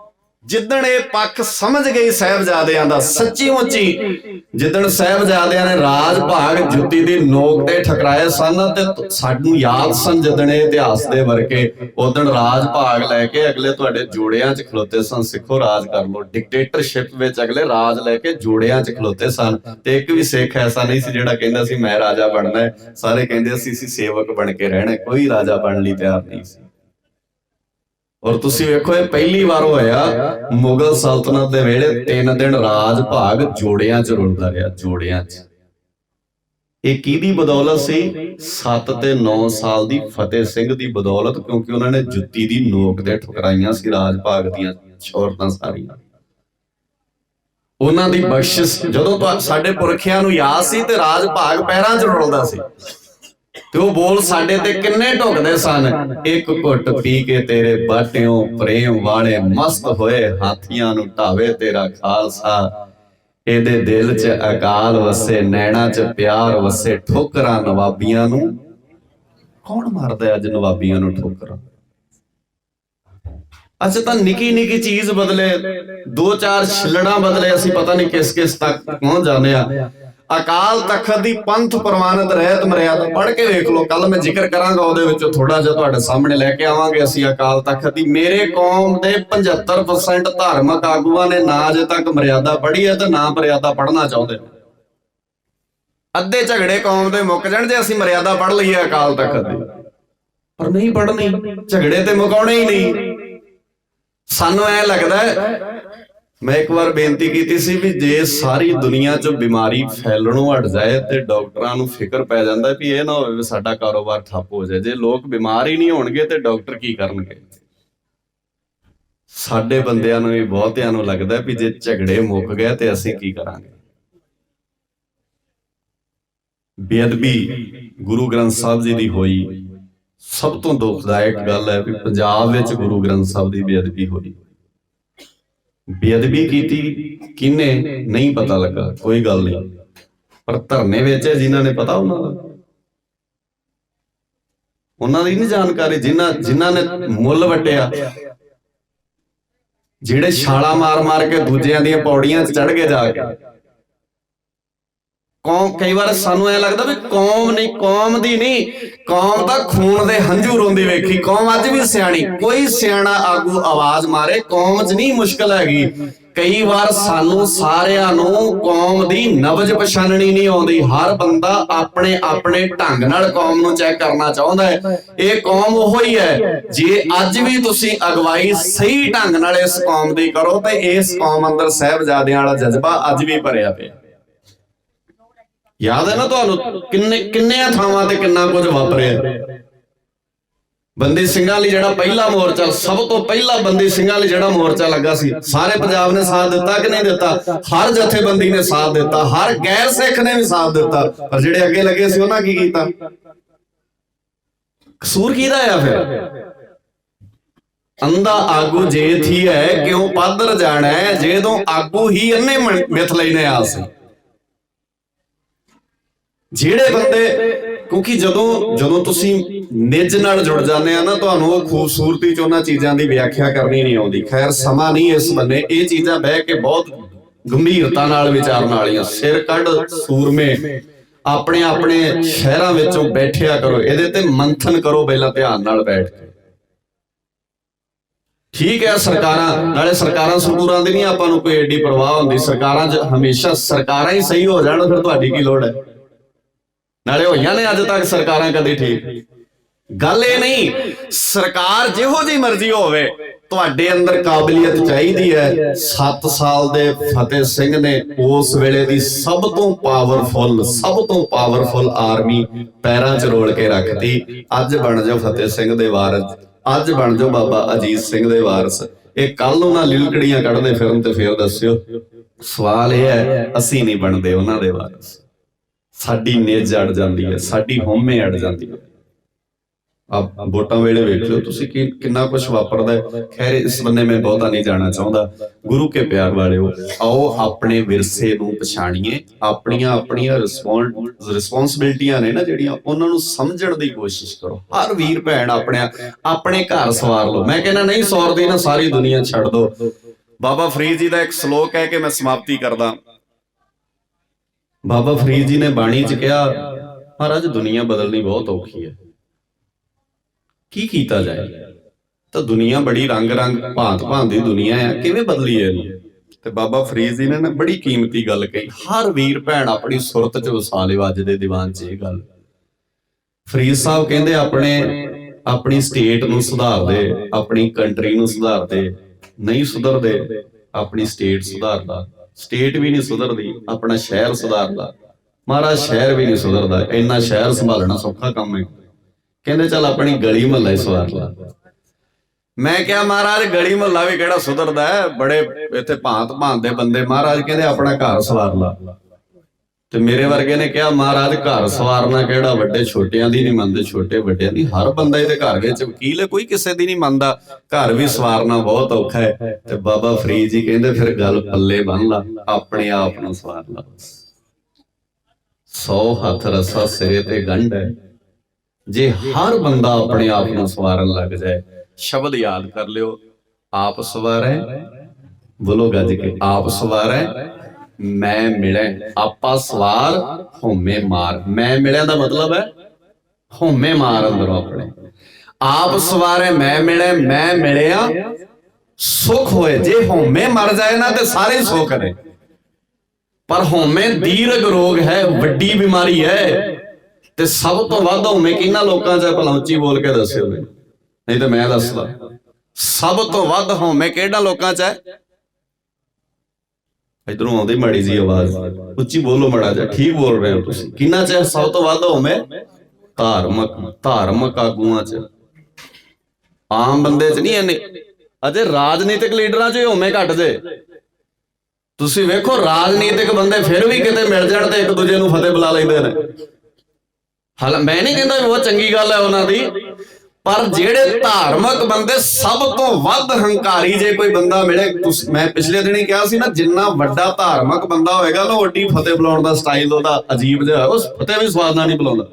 ਜਿੱਦਣ ਇਹ ਪੱਖ ਸਮਝ ਗਈ ਸਹਿਬਜ਼ਾਦਿਆਂ ਦਾ, ਸੱਚੀ ਮੁੱਚੀ, ਜਿੱਦਣ ਸਹਿਬਜ਼ਾਦਿਆਂ ਨੇ ਰਾਜ ਭਾਗ ਜੁੱਤੀ ਦੀ ਨੋਕ ਤੇ ਠਕਰਾਏ ਸਨ ਤੇ ਸਾਨੂੰ ਯਾਦ ਸਨ ਜਿੱਦਣ ਇਹ ਇਤਿਹਾਸ ਦੇ ਵਰਕੇ ਉਦੋਂ ਰਾਜ ਭਾਗ ਲੈ ਕੇ ਅਗਲੇ ਤੁਹਾਡੇ ਜੋੜਿਆਂ 'ਚ ਖਲੋਤੇ ਸਨ। ਸਿੱਖੋ ਰਾਜ ਕਰ ਲੋ ਡਿਕਟੇਟਰਸ਼ਿਪ ਵਿੱਚ ਅਗਲੇ ਰਾਜ ਲੈ ਕੇ ਜੋੜਿਆਂ 'ਚ ਖਲੋਤੇ ਸਨ। ਤੇ ਇੱਕ ਵੀ ਸਿੱਖ ਐਸਾ ਨਹੀਂ ਸੀ ਜਿਹੜਾ ਕਹਿੰਦਾ ਸੀ, ਮੈਂ ਰਾਜਾ ਬਣਨਾ ਹੈ। ਸਾਰੇ ਕਹਿੰਦੇ ਸੀ ਸੀ ਸੇਵਕ ਬਣ ਕੇ ਰਹਿਣਾ ਕੋਈ ਰਾਜਾ ਬਣਨ ਲਈ ਤਿਆਰ ਨਹੀਂ ਸੀ। ਔਰ ਤੁਸੀਂ ਵੇਖੋ, ਇਹ ਪਹਿਲੀ ਵਾਰ ਹੋਇਆ। ਮੁਗਲ ਸਲਤਨਤ ਦੇ ਵੇਲੇ ਤਿੰਨ ਦਿਨ ਰਾਜ ਭਾਗ ਜੋੜਿਆਂ 'ਚ ਰੁਲਦਾ ਰਿਹਾ, ਜੋੜਿਆਂ 'ਚ। ਇਹ ਕਿਹਦੀ ਬਦੌਲਤ ਸੀ? 7 ਤੇ 9 ਸਾਲ ਦੀ ਫਤਿਹ ਸਿੰਘ ਦੀ ਬਦੌਲਤ, ਕਿਉਂਕਿ ਉਹਨਾਂ ਨੇ ਜੁੱਤੀ ਦੀ ਨੋਕ ਤੇ ਠੁਕਰਾਈਆਂ ਸੀ ਰਾਜ ਭਾਗ ਦੀਆਂ ਸ਼ੌਰਤਾਂ ਸਾਰੀਆਂ। ਉਹਨਾਂ ਦੀ ਬਖਸ਼ਿਸ਼, ਜਦੋਂ ਤੁਹਾ- ਸਾਡੇ ਪੁਰਖਿਆਂ ਨੂੰ ਯਾਦ ਸੀ ਤੇ ਰਾਜ ਭਾਗ ਪੈਰਾਂ 'ਚ ਰੁਲਦਾ ਸੀ। ਤੇ ਉਹ ਬੋਲ ਸਾਡੇ ਤੇ ਕਿੰਨੇ ਢੁਕਦੇ ਸਨ? ਇੱਕ ਘੁੱਟ ਪੀ ਕੇ ਤੇਰੇ ਬਾਟਿਓਂ ਪ੍ਰੇਮ ਵਾਲੇ ਮਸਤ ਹੋਏ ਹਾਥੀਆਂ ਨੂੰ ਢਾਵੇ ਤੇਰਾ ਖਾਲਸਾ। ਇਹਦੇ ਦਿਲ 'ਚ ਅਕਾਲ ਵਸੇ ਨੈਣਾ 'ਚ ਪਿਆਰ ਵਸੇ ਠੋਕਰਾਂ ਨਵਾਬੀਆਂ ਨੂੰ। ਕੌਣ ਮਾਰਦਾ ਅੱਜ ਨਵਾਬੀਆਂ ਨੂੰ ਠੋਕਰਾਂ? ਅੱਛਾ ਤਾਂ ਨਿੱਕੀ ਨਿੱਕੀ ਚੀਜ਼ ਬਦਲੇ ਦੋ ਚਾਰ ਛਿਲੜਾਂ ਬਦਲੇ ਅਸੀਂ ਪਤਾ ਨਹੀਂ ਕਿਸ ਕਿਸ ਤੱਕ ਪਹੁੰਚ ਜਾਂਦੇ ਆ। ਅਕਾਲ ਤਖਤ ਦੀ ਪੰਥ ਪ੍ਰਮਾਣਿਤ ਰਹਿਤ ਮਰਿਆਦਾ ਪੜ੍ਹ ਕੇ ਵੇਖ ਲਓ ਕੱਲ ਮੈਂ ਜ਼ਿਕਰ ਕਰਾਂਗਾ ਉਹਦੇ ਵਿੱਚੋਂ ਥੋੜਾ ਜਿਹਾ ਤੁਹਾਡੇ ਸਾਹਮਣੇ ਲੈ ਕੇ ਆਵਾਂਗੇ ਅਸੀਂ ਅਕਾਲ ਤਖਤ ਦੀ। ਮੇਰੇ ਕੌਮ ਦੇ 75% ਧਾਰਮਿਕ ਆਗੂਆਂ ਨੇ ਨਾ ਅਜੇ ਤੱਕ ਮਰਿਆਦਾ ਪੜ੍ਹੀ ਹੈ ਤੇ ਨਾ ਮਰਿਆਦਾ ਪੜ੍ਹਨਾ ਚਾਹੁੰਦੇ ਅੱਧੇ ਝਗੜੇ ਕੌਮ ਦੇ ਮੁੱਕ ਜਾਣ ਜੇ ਅਸੀਂ ਮਰਿਆਦਾ ਪੜ੍ਹ ਲਈਏ ਅਕਾਲ ਤਖਤ ਦੀ। ਪਰ ਨਹੀਂ ਪੜ੍ਹਨੀ, ਝਗੜੇ ਤੇ ਮੁਕਾਉਣੇ ਹੀ ਨਹੀਂ। ਸਾਨੂੰ ਐ ਲੱਗਦਾ ਮੈਂ ਇੱਕ ਵਾਰ ਬੇਨਤੀ ਕੀਤੀ ਸੀ ਵੀ ਜੇ ਸਾਰੀ ਦੁਨੀਆ 'ਚ ਬਿਮਾਰੀ ਫੈਲਣੋਂ ਹਟ ਜਾਏ ਤੇ ਡਾਕਟਰਾਂ ਨੂੰ ਫਿਕਰ ਪੈ ਜਾਂਦਾ ਵੀ ਇਹ ਨਾ ਹੋਵੇ ਵੀ ਸਾਡਾ ਕਾਰੋਬਾਰ ਠੱਪ ਹੋ ਜਾਏ। ਜੇ ਲੋਕ ਬਿਮਾਰ ਹੀ ਨਹੀਂ ਹੋਣਗੇ ਤੇ ਡਾਕਟਰ ਕੀ ਕਰਨਗੇ? ਸਾਡੇ ਬੰਦਿਆਂ ਨੂੰ ਵੀ ਬਹੁਤਿਆਂ ਨੂੰ ਲੱਗਦਾ ਵੀ ਜੇ ਝਗੜੇ ਮੁੱਕ ਗਏ ਤੇ ਅਸੀਂ ਕੀ ਕਰਾਂਗੇ? ਬੇਅਦਬੀ ਗੁਰੂ ਗ੍ਰੰਥ ਸਾਹਿਬ ਜੀ ਦੀ ਹੋਈ। ਸਭ ਤੋਂ ਦੁਖਦਾਇਕ ਗੱਲ ਹੈ ਵੀ ਪੰਜਾਬ ਵਿੱਚ ਗੁਰੂ ਗ੍ਰੰਥ ਸਾਹਿਬ ਦੀ ਬੇਅਦਬੀ ਹੋਈ। ਬੇਅਦਬੀ ਕੀਤੀ ਕਿਨੇ ਨਹੀਂ ਪਤਾ ਲੱਗਾ, ਕੋਈ ਗੱਲ ਨਹੀਂ। ਪਰ ਧਰਨੇ ਵਿੱਚ ਹੈ ਜਿਨ੍ਹਾਂ ਨੇ, ਪਤਾ ਉਹਨਾਂ ਦਾ? ਉਹਨਾਂ ਦੀ ਨਹੀਂ ਜਾਣਕਾਰੀ, ਜਿਨ੍ਹਾਂ ਜਿਨ੍ਹਾਂ ਨੇ ਮੁੱਲ ਵਟਿਆ। ਜਿਹੜੇ ਛਾਲਾ ਮਾਰ ਮਾਰ ਕੇ ਦੂਜਿਆਂ ਦੀਆਂ ਪੌੜੀਆਂ 'ਚ ਚੜ ਗਏ ਜਾ ਕੇ। ਕੌਮ, ਕਈ ਵਾਰ ਸਾਨੂੰ ਐ ਲੱਗਦਾ ਵੀ ਕੌਮ ਨਹੀਂ, ਕੌਮ ਦੀ ਨਹੀਂ। ਕੌਮ ਤਾਂ ਖੂਨ ਦੇ ਹੰਝੂ ਰੋਂਦੀ ਵੇਖੀ। ਕੌਮ ਅੱਜ ਵੀ ਸਿਆਣੀ। ਕੋਈ ਸਿਆਣਾ ਆਗੂ ਆਵਾਜ਼ ਮਾਰੇ, ਕੌਮ 'ਚ ਨਹੀਂ ਮੁਸ਼ਕਲ ਹੈਗੀ। ਕਈ ਵਾਰ ਸਾਨੂੰ ਸਾਰਿਆਂ ਨੂੰ ਕੌਮ ਦੀ ਨਬਜ ਪਛਾਣਨੀ ਨਹੀਂ ਆਉਂਦੀ। ਹਰ ਬੰਦਾ ਆਪਣੇ ਆਪਣੇ ਢੰਗ ਨਾਲ ਕੌਮ ਨੂੰ ਚੈੱਕ ਕਰਨਾ ਚਾਹੁੰਦਾ ਹੈ। ਇਹ ਕੌਮ ਉਹ ਹੀ ਹੈ। ਜੇ ਅੱਜ ਵੀ ਤੁਸੀਂ ਅਗਵਾਈ ਸਹੀ ਢੰਗ ਨਾਲ ਇਸ ਕੌਮ ਦੀ ਕਰੋ, ਤੇ ਇਸ ਕੌਮ ਅੰਦਰ ਸਹਿਬਜ਼ਾਦਿਆਂ ਵਾਲਾ ਜਜ਼ਬਾ ਅੱਜ ਵੀ ਭਰਿਆ ਪਿਆ। ਯਾਦ ਹੈ ਨਾ ਤੁਹਾਨੂੰ? ਕਿੰਨੇ ਕਿੰਨਿਆਂ ਥਾਵਾਂ ਤੇ ਕਿੰਨਾ ਕੁਝ ਵਾਪਰਿਆ? ਬੰਦੀ ਸਿੰਘਾਂ ਲਈ ਜਿਹੜਾ ਪਹਿਲਾ ਮੋਰਚਾ, ਸਭ ਤੋਂ ਪਹਿਲਾ ਬੰਦੀ ਸਿੰਘਾਂ ਲਈ ਜਿਹੜਾ ਮੋਰਚਾ ਲੱਗਾ ਸੀ, ਸਾਰੇ ਪੰਜਾਬ ਨੇ ਸਾਥ ਦਿੱਤਾ ਕਿ ਨਹੀਂ ਦਿੱਤਾ? ਹਰ ਜਥੇਬੰਦੀ ਨੇ ਸਾਥ ਦਿੱਤਾ, ਹਰ ਗੈਰ ਸਿੱਖ ਨੇ ਵੀ ਸਾਥ ਦਿੱਤਾ। ਪਰ ਜਿਹੜੇ ਅੱਗੇ ਲੱਗੇ ਸੀ, ਉਹਨਾਂ ਕੀ ਕੀਤਾ? ਕਸੂਰ ਕਿਹਦਾ ਆ ਫਿਰ? ਅੰਦਾ ਆਗੂ ਜੇ ਥੀ ਹੈ, ਕਿਉਂ ਪਾਦਰ ਜਾਣਾ ਹੈ? ਆਗੂ ਹੀ ਅੰਨੇ ਮਣ- ਮਿਥ ਲੈਨੇ ਆਸ ਜਿਹੜੇ ਬੰਦੇ ਕਿਉਂਕਿ ਜਦੋਂ ਜਦੋਂ ਤੁਸੀਂ ਨਿੱਜ ਨਾਲ ਜੁੜ ਜਾਂਦੇ ਆ ਨਾ, ਤੁਹਾਨੂੰ ਉਹ ਖੂਬਸੂਰਤੀ ਚ ਉਹਨਾਂ ਚੀਜ਼ਾਂ ਦੀ ਵਿਆਖਿਆ ਕਰਨੀ ਨਹੀਂ ਆਉਂਦੀ। ਖੈਰ, ਸਮਾਂ ਨਹੀਂ ਇਸ ਬੰਨੇ ਇਹ ਚੀਜ਼ਾਂ ਬਹਿ ਕੇ ਬਹੁਤ ਗੰਭੀਰਤਾ ਨਾਲ ਵਿਚਾਰਨ ਵਾਲੀਆਂ। ਸਿਰ ਕੱਢ, ਸੂਰਮੇ, ਆਪਣੇ ਆਪਣੇ ਸ਼ਹਿਰਾਂ ਵਿੱਚੋਂ ਬੈਠਿਆ ਕਰੋ। ਇਹਦੇ ਤੇ ਮੰਥਨ ਕਰੋ ਪਹਿਲਾਂ ਧਿਆਨ ਨਾਲ ਬੈਠ ਕੇ। ਠੀਕ ਹੈ ਸਰਕਾਰਾਂ। ਨਾਲੇ ਸਰਕਾਰਾਂ ਸਰਕੂਰਾਂ ਦੀ ਨਹੀਂ ਆਪਾਂ ਨੂੰ ਕੋਈ ਏਡੀ ਪਰਵਾਹ ਹੁੰਦੀ। ਸਰਕਾਰਾਂ 'ਚ ਹਮੇਸ਼ਾ ਸਰਕਾਰਾਂ ਹੀ ਸਹੀ ਹੋ ਜਾਣ, ਫਿਰ ਤੁਹਾਡੀ ਕੀ ਲੋੜ ਹੈ? ਨਾਲੇ ਹੋਈਆਂ ਨੇ ਅੱਜ ਤੱਕ ਸਰਕਾਰਾਂ ਕਦੇ ਠੀਕ? ਗੱਲ ਇਹ ਨਹੀਂ ਸਰਕਾਰ ਜਿਹੋ ਜੀ ਮਰਜ਼ੀ ਹੋਵੇ ਤੁਹਾਡੇ ਅੰਦਰ ਕਾਬਲੀਅਤ ਚਾਹੀਦੀ ਹੈ। 7 ਸਾਲ ਦੇ ਫਤਿਹ ਸਿੰਘ ਨੇ ਉਸ ਵੇਲੇ ਦੀ ਸਭ ਤੋਂ ਪਾਵਰਫੁੱਲ ਸਭ ਤੋਂ ਪਾਵਰਫੁੱਲ ਆਰਮੀ ਪੈਰਾਂ 'ਚ ਰੋਲ ਕੇ ਰੱਖਤੀ। ਅੱਜ ਬਣ ਜਾਓ ਫਤਿਹ ਸਿੰਘ ਦੇ ਵਾਰਸ ਅੱਜ ਬਣ ਜਾਓ ਬਾਬਾ ਅਜੀਤ ਸਿੰਘ ਦੇ ਵਾਰਸ। ਇਹ ਕੱਲ ਨੂੰ ਨਾ ਲਿਲਕੜੀਆਂ ਕੱਢਦੇ ਫਿਰਨ ਤੇ ਫੇਰ ਦੱਸਿਓ। ਸਵਾਲ ਇਹ ਹੈ ਅਸੀਂ ਨਹੀਂ ਬਣਦੇ ਉਹਨਾਂ ਦੇ ਵਾਰਸ। ਸਾਡੀ ਨਿੱਜ ਅੜ ਜਾਂਦੀ ਹੈ, ਸਾਡੀ ਹਉਮੈ ਅੜ ਜਾਂਦੀ ਹੈ। ਆਪ ਵੋਟਾਂ ਵੇਲੇ ਵੇਖ ਲਿਓ ਤੁਸੀਂ ਕਿ ਕਿੰਨਾ ਕੁਝ ਵਾਪਰਦਾ ਹੈ। ਖੈਰ, ਇਸ ਬੰਨੇ ਮੈਂ ਬਹੁਤਾ ਨਹੀਂ ਜਾਣਾ ਚਾਹੁੰਦਾ। ਗੁਰੂ ਕੇ ਪਿਆਰ ਵਾਲਿਓ, ਆਓ ਆਪਣੇ ਵਿਰਸੇ ਨੂੰ ਪਛਾਣੀਏ। ਆਪਣੀਆਂ ਆਪਣੀਆਂ ਰਿਸਪੌਂਸਿਬਿਲਟੀਆਂ ਨੇ ਨਾ ਜਿਹੜੀਆਂ, ਉਹਨਾਂ ਨੂੰ ਸਮਝਣ ਦੀ ਕੋਸ਼ਿਸ਼ ਕਰੋ। ਹਰ ਵੀਰ ਭੈਣ ਆਪਣੇ ਆਪਣੇ ਘਰ ਸਵਾਰ ਲਓ। ਮੈਂ ਕਹਿੰਦਾ, ਨਹੀਂ ਸੌਰਦੀ ਨਾ ਸਾਰੀ ਦੁਨੀਆ ਛੱਡ ਦੋ ਬਾਬਾ ਫਰੀਦ ਜੀ ਦਾ ਇੱਕ ਸ਼ਲੋਕ ਹੈ ਕਿ ਮੈਂ ਸਮਾਪਤੀ ਕਰਦਾ। ਬਾਬਾ ਫਰੀਦ ਜੀ ਨੇ ਬਾਣੀ 'ਚ ਕਿਹਾ, ਮਹਾਰਾਜ, ਦੁਨੀਆ ਬਦਲਣੀ ਬਹੁਤ ਔਖੀ ਹੈ। ਕੀ ਕੀਤਾ ਜਾਏ? ਤਾਂ ਦੁਨੀਆ ਬੜੀ ਰੰਗ ਰੰਗ ਭਾਂਤ ਭਾਂਤ ਦੀ ਦੁਨੀਆ ਹੈ ਕਿਵੇਂ ਬਦਲੀਏ ਇਹਨੂੰ? ਤੇ ਬਾਬਾ ਫਰੀਦ ਜੀ ਨੇ ਨਾ ਬੜੀ ਕੀਮਤੀ ਗੱਲ ਕਹੀ। ਹਰ ਵੀਰ ਭੈਣ ਆਪਣੀ ਸੁਰਤ 'ਚ ਵਸਾ ਲਿਓ ਅੱਜ ਦੇ ਦੀਵਾਨ 'ਚ ਇਹ ਗੱਲ। ਫਰੀਦ ਸਾਹਿਬ ਕਹਿੰਦੇ, ਆਪਣੇ, ਆਪਣੀ ਸਟੇਟ ਨੂੰ ਸੁਧਾਰ ਦੇ, ਆਪਣੀ ਕੰਟਰੀ ਨੂੰ ਸੁਧਾਰ ਦੇ। ਨਹੀਂ ਸੁਧਰਦੇ, ਆਪਣੀ ਸਟੇਟ ਸੁਧਾਰਦਾ ਸਟੇਟ ਵੀ ਨਹੀਂ ਸੁਧਰਦੀ, ਆਪਣਾ ਸ਼ਹਿਰ ਸੁਧਾਰਦਾ। ਮਹਾਰਾਜ, ਸ਼ਹਿਰ ਵੀ ਨਹੀਂ ਸੁਧਰਦਾ, ਇੰਨਾ ਸ਼ਹਿਰ ਸੰਭਾਲਣਾ ਸੌਖਾ ਕੰਮ ਹੈ। ਕਹਿੰਦੇ ਚੱਲ ਆਪਣੀ ਗਲੀ ਮਹੱਲਾ ਹੀ ਸੁਧਾਰ ਲਾ। ਮੈਂ ਕਿਹਾ, ਮਹਾਰਾਜ, ਗਲੀ ਮਹੱਲਾ ਵੀ ਕਿਹੜਾ ਸੁਧਰਦਾ ਹੈ? ਬੜੇ ਇੱਥੇ ਭਾਂਤ ਭਾਂਤ ਦੇ ਬੰਦੇ। ਮਹਾਰਾਜ ਕਹਿੰਦੇ, ਆਪਣਾ ਘਰ ਸਵਾਰ ਲਾ। ਤੇ ਮੇਰੇ ਵਰਗੇ ਨੇ ਕਿਹਾ, ਮਹਾਰਾਜ, ਘਰ ਸਵਾਰਨਾ ਕਿਹੜਾ? ਵੱਡੇ ਛੋਟਿਆਂ ਦੀ ਨਹੀਂ ਮੰਨਦੇ, ਛੋਟੇ ਵੱਡਿਆਂ ਦੀ। ਹਰ ਬੰਦਾ ਇਹਦੇ ਘਰ ਵਿੱਚ ਵਕੀਲ ਹੈ, ਕੋਈ ਕਿਸੇ ਦੀ ਨਹੀਂ ਮੰਨਦਾ। ਘਰ ਵੀ ਸਵਾਰਨਾ ਬਹੁਤ ਔਖਾ ਹੈ। ਤੇ ਬਾਬਾ ਫਰੀਦ ਜੀ ਕਹਿੰਦੇ, ਫਿਰ ਗੱਲ ਪੱਲੇ ਬੰਨ ਲਾ, ਆਪਣੇ ਆਪ ਨੂੰ ਸਵਾਰ ਲਾ। ਸੌ ਹੱਥ ਰਸਾ ਸਿਰੇ ਤੇ ਗੰਢ ਹੈ। ਜੇ ਹਰ ਬੰਦਾ ਆਪਣੇ ਆਪ ਨੂੰ ਸਵਾਰਨ ਲੱਗ ਜਾਏ, ਸ਼ਬਦ ਯਾਦ ਕਰ ਲਿਓ, ਆਪ ਸਵਾਰੈ ਬੋਲੋ ਗੱਜ ਕੇ, ਆਪ ਸਵਾਰੈ ਮੈਂ ਮਿਲੈ ਆਪਾ ਸਵਾਰ ਹਉਮੈ ਮਾਰ। ਮੈਂ ਮਿਲਿਆ ਦਾ ਮਤਲਬ ਹੈ ਹਉਮੈ ਮਾਰ ਅੰਦਰੋਂ ਆਪਣੇ। ਆਪ ਸਵਾਰੈ ਮੈਂ ਮਿਲੈ ਮੈਂ ਮਿਲਿਆ, ਸੁਖ ਹੋਏ। ਜੇ ਹਉਮੈ ਮਰ ਜਾਏ ਨਾ ਤੇ ਸਾਰੇ ਹੀ ਸੁਖ ਨੇ। ਪਰ ਹਉਮੈ ਦੀਰਘ ਰੋਗ ਹੈ, ਵੱਡੀ ਬਿਮਾਰੀ ਹੈ। ਤੇ ਸਭ ਤੋਂ ਵੱਧ ਹਉਮੈ ਕਿੰਨਾ ਲੋਕਾਂ 'ਚ ਹੈ? ਭਲਾ ਉੱਚੀ ਬੋਲ ਕੇ ਦੱਸਿਓ ਵੀ ਨਹੀਂ ਤਾਂ ਮੈਂ ਦੱਸਦਾ। ਸਭ ਤੋਂ ਵੱਧ ਹਉਮੈ ਕਿਹੜਾ ਲੋਕਾਂ 'ਚ ਹੈ? ਇਧਰੋਂ ਆਉਂਦੀ ਮਾੜੀ ਜੀ ਆਵਾਜ਼। ਉੱਚੀ ਬੋਲੋ ਮੜਾ ਜਾ ਠੀਕ ਬੋਲ ਰਹੇ ਹੋ ਤੁਸੀਂ। ਕਿੰਨਾ 'ਚ ਸਭ ਤੋਂ ਵੱਧ ਹਉਮੈ ਧਾਰਮਿਕ ਧਾਰਮਿਕ ਆਗੂਆਂ 'ਚ। ਆਮ ਬੰਦੇ 'ਚ ਨਹੀਂ ਇਹਨੇ ਅਜੇ ਰਾਜਨੀਤਿਕ ਲੀਡਰਾਂ 'ਚ ਹੀ ਹਉਮੈ ਘਟ ਜੇ। ਤੁਸੀਂ ਵੇਖੋ, ਰਾਜਨੀਤਿਕ ਬੰਦੇ ਫਿਰ ਵੀ ਕਿਤੇ ਮਿਲ ਜਾਣ ਤੇ ਇੱਕ ਦੂਜੇ ਨੂੰ ਫਤਿਹ ਬੁਲਾ ਲੈਂਦੇ ਨੇ। ਹਾਲ, ਮੈਂ ਨਹੀਂ ਕਹਿੰਦਾ ਵੀ ਬਹੁਤ ਚੰਗੀ ਗੱਲ ਹੈ ਉਹਨਾਂ ਦੀ। ਪਰ ਜਿਹੜੇ ਧਾਰਮਿਕ ਬੰਦੇ ਸਭ ਤੋਂ ਵੱਧ ਹੰਕਾਰੀ ਜੇ ਕੋਈ ਬੰਦਾ ਮਿਲੇ ਮੈਂ ਪਿਛਲੇ ਦਿਨੀ ਕਿਹਾ ਸੀ ਨਾ ਜਿੰਨਾ ਵੱਡਾ ਧਾਰਮਿਕ ਬੰਦਾ ਹੋਏਗਾ ਨਾ ਓਡੀ ਫਤਿਹ ਬੁਲਾਉਣ ਦਾ ਸਟਾਈਲ ਉਹਦਾ ਅਜੀਬ ਜਿਹਾ ਉਸ ਫਤਿਹ ਵੀ ਸਵਾਦ ਨਾਲ ਨਹੀਂ ਬੁਲਾਉਂਦਾ।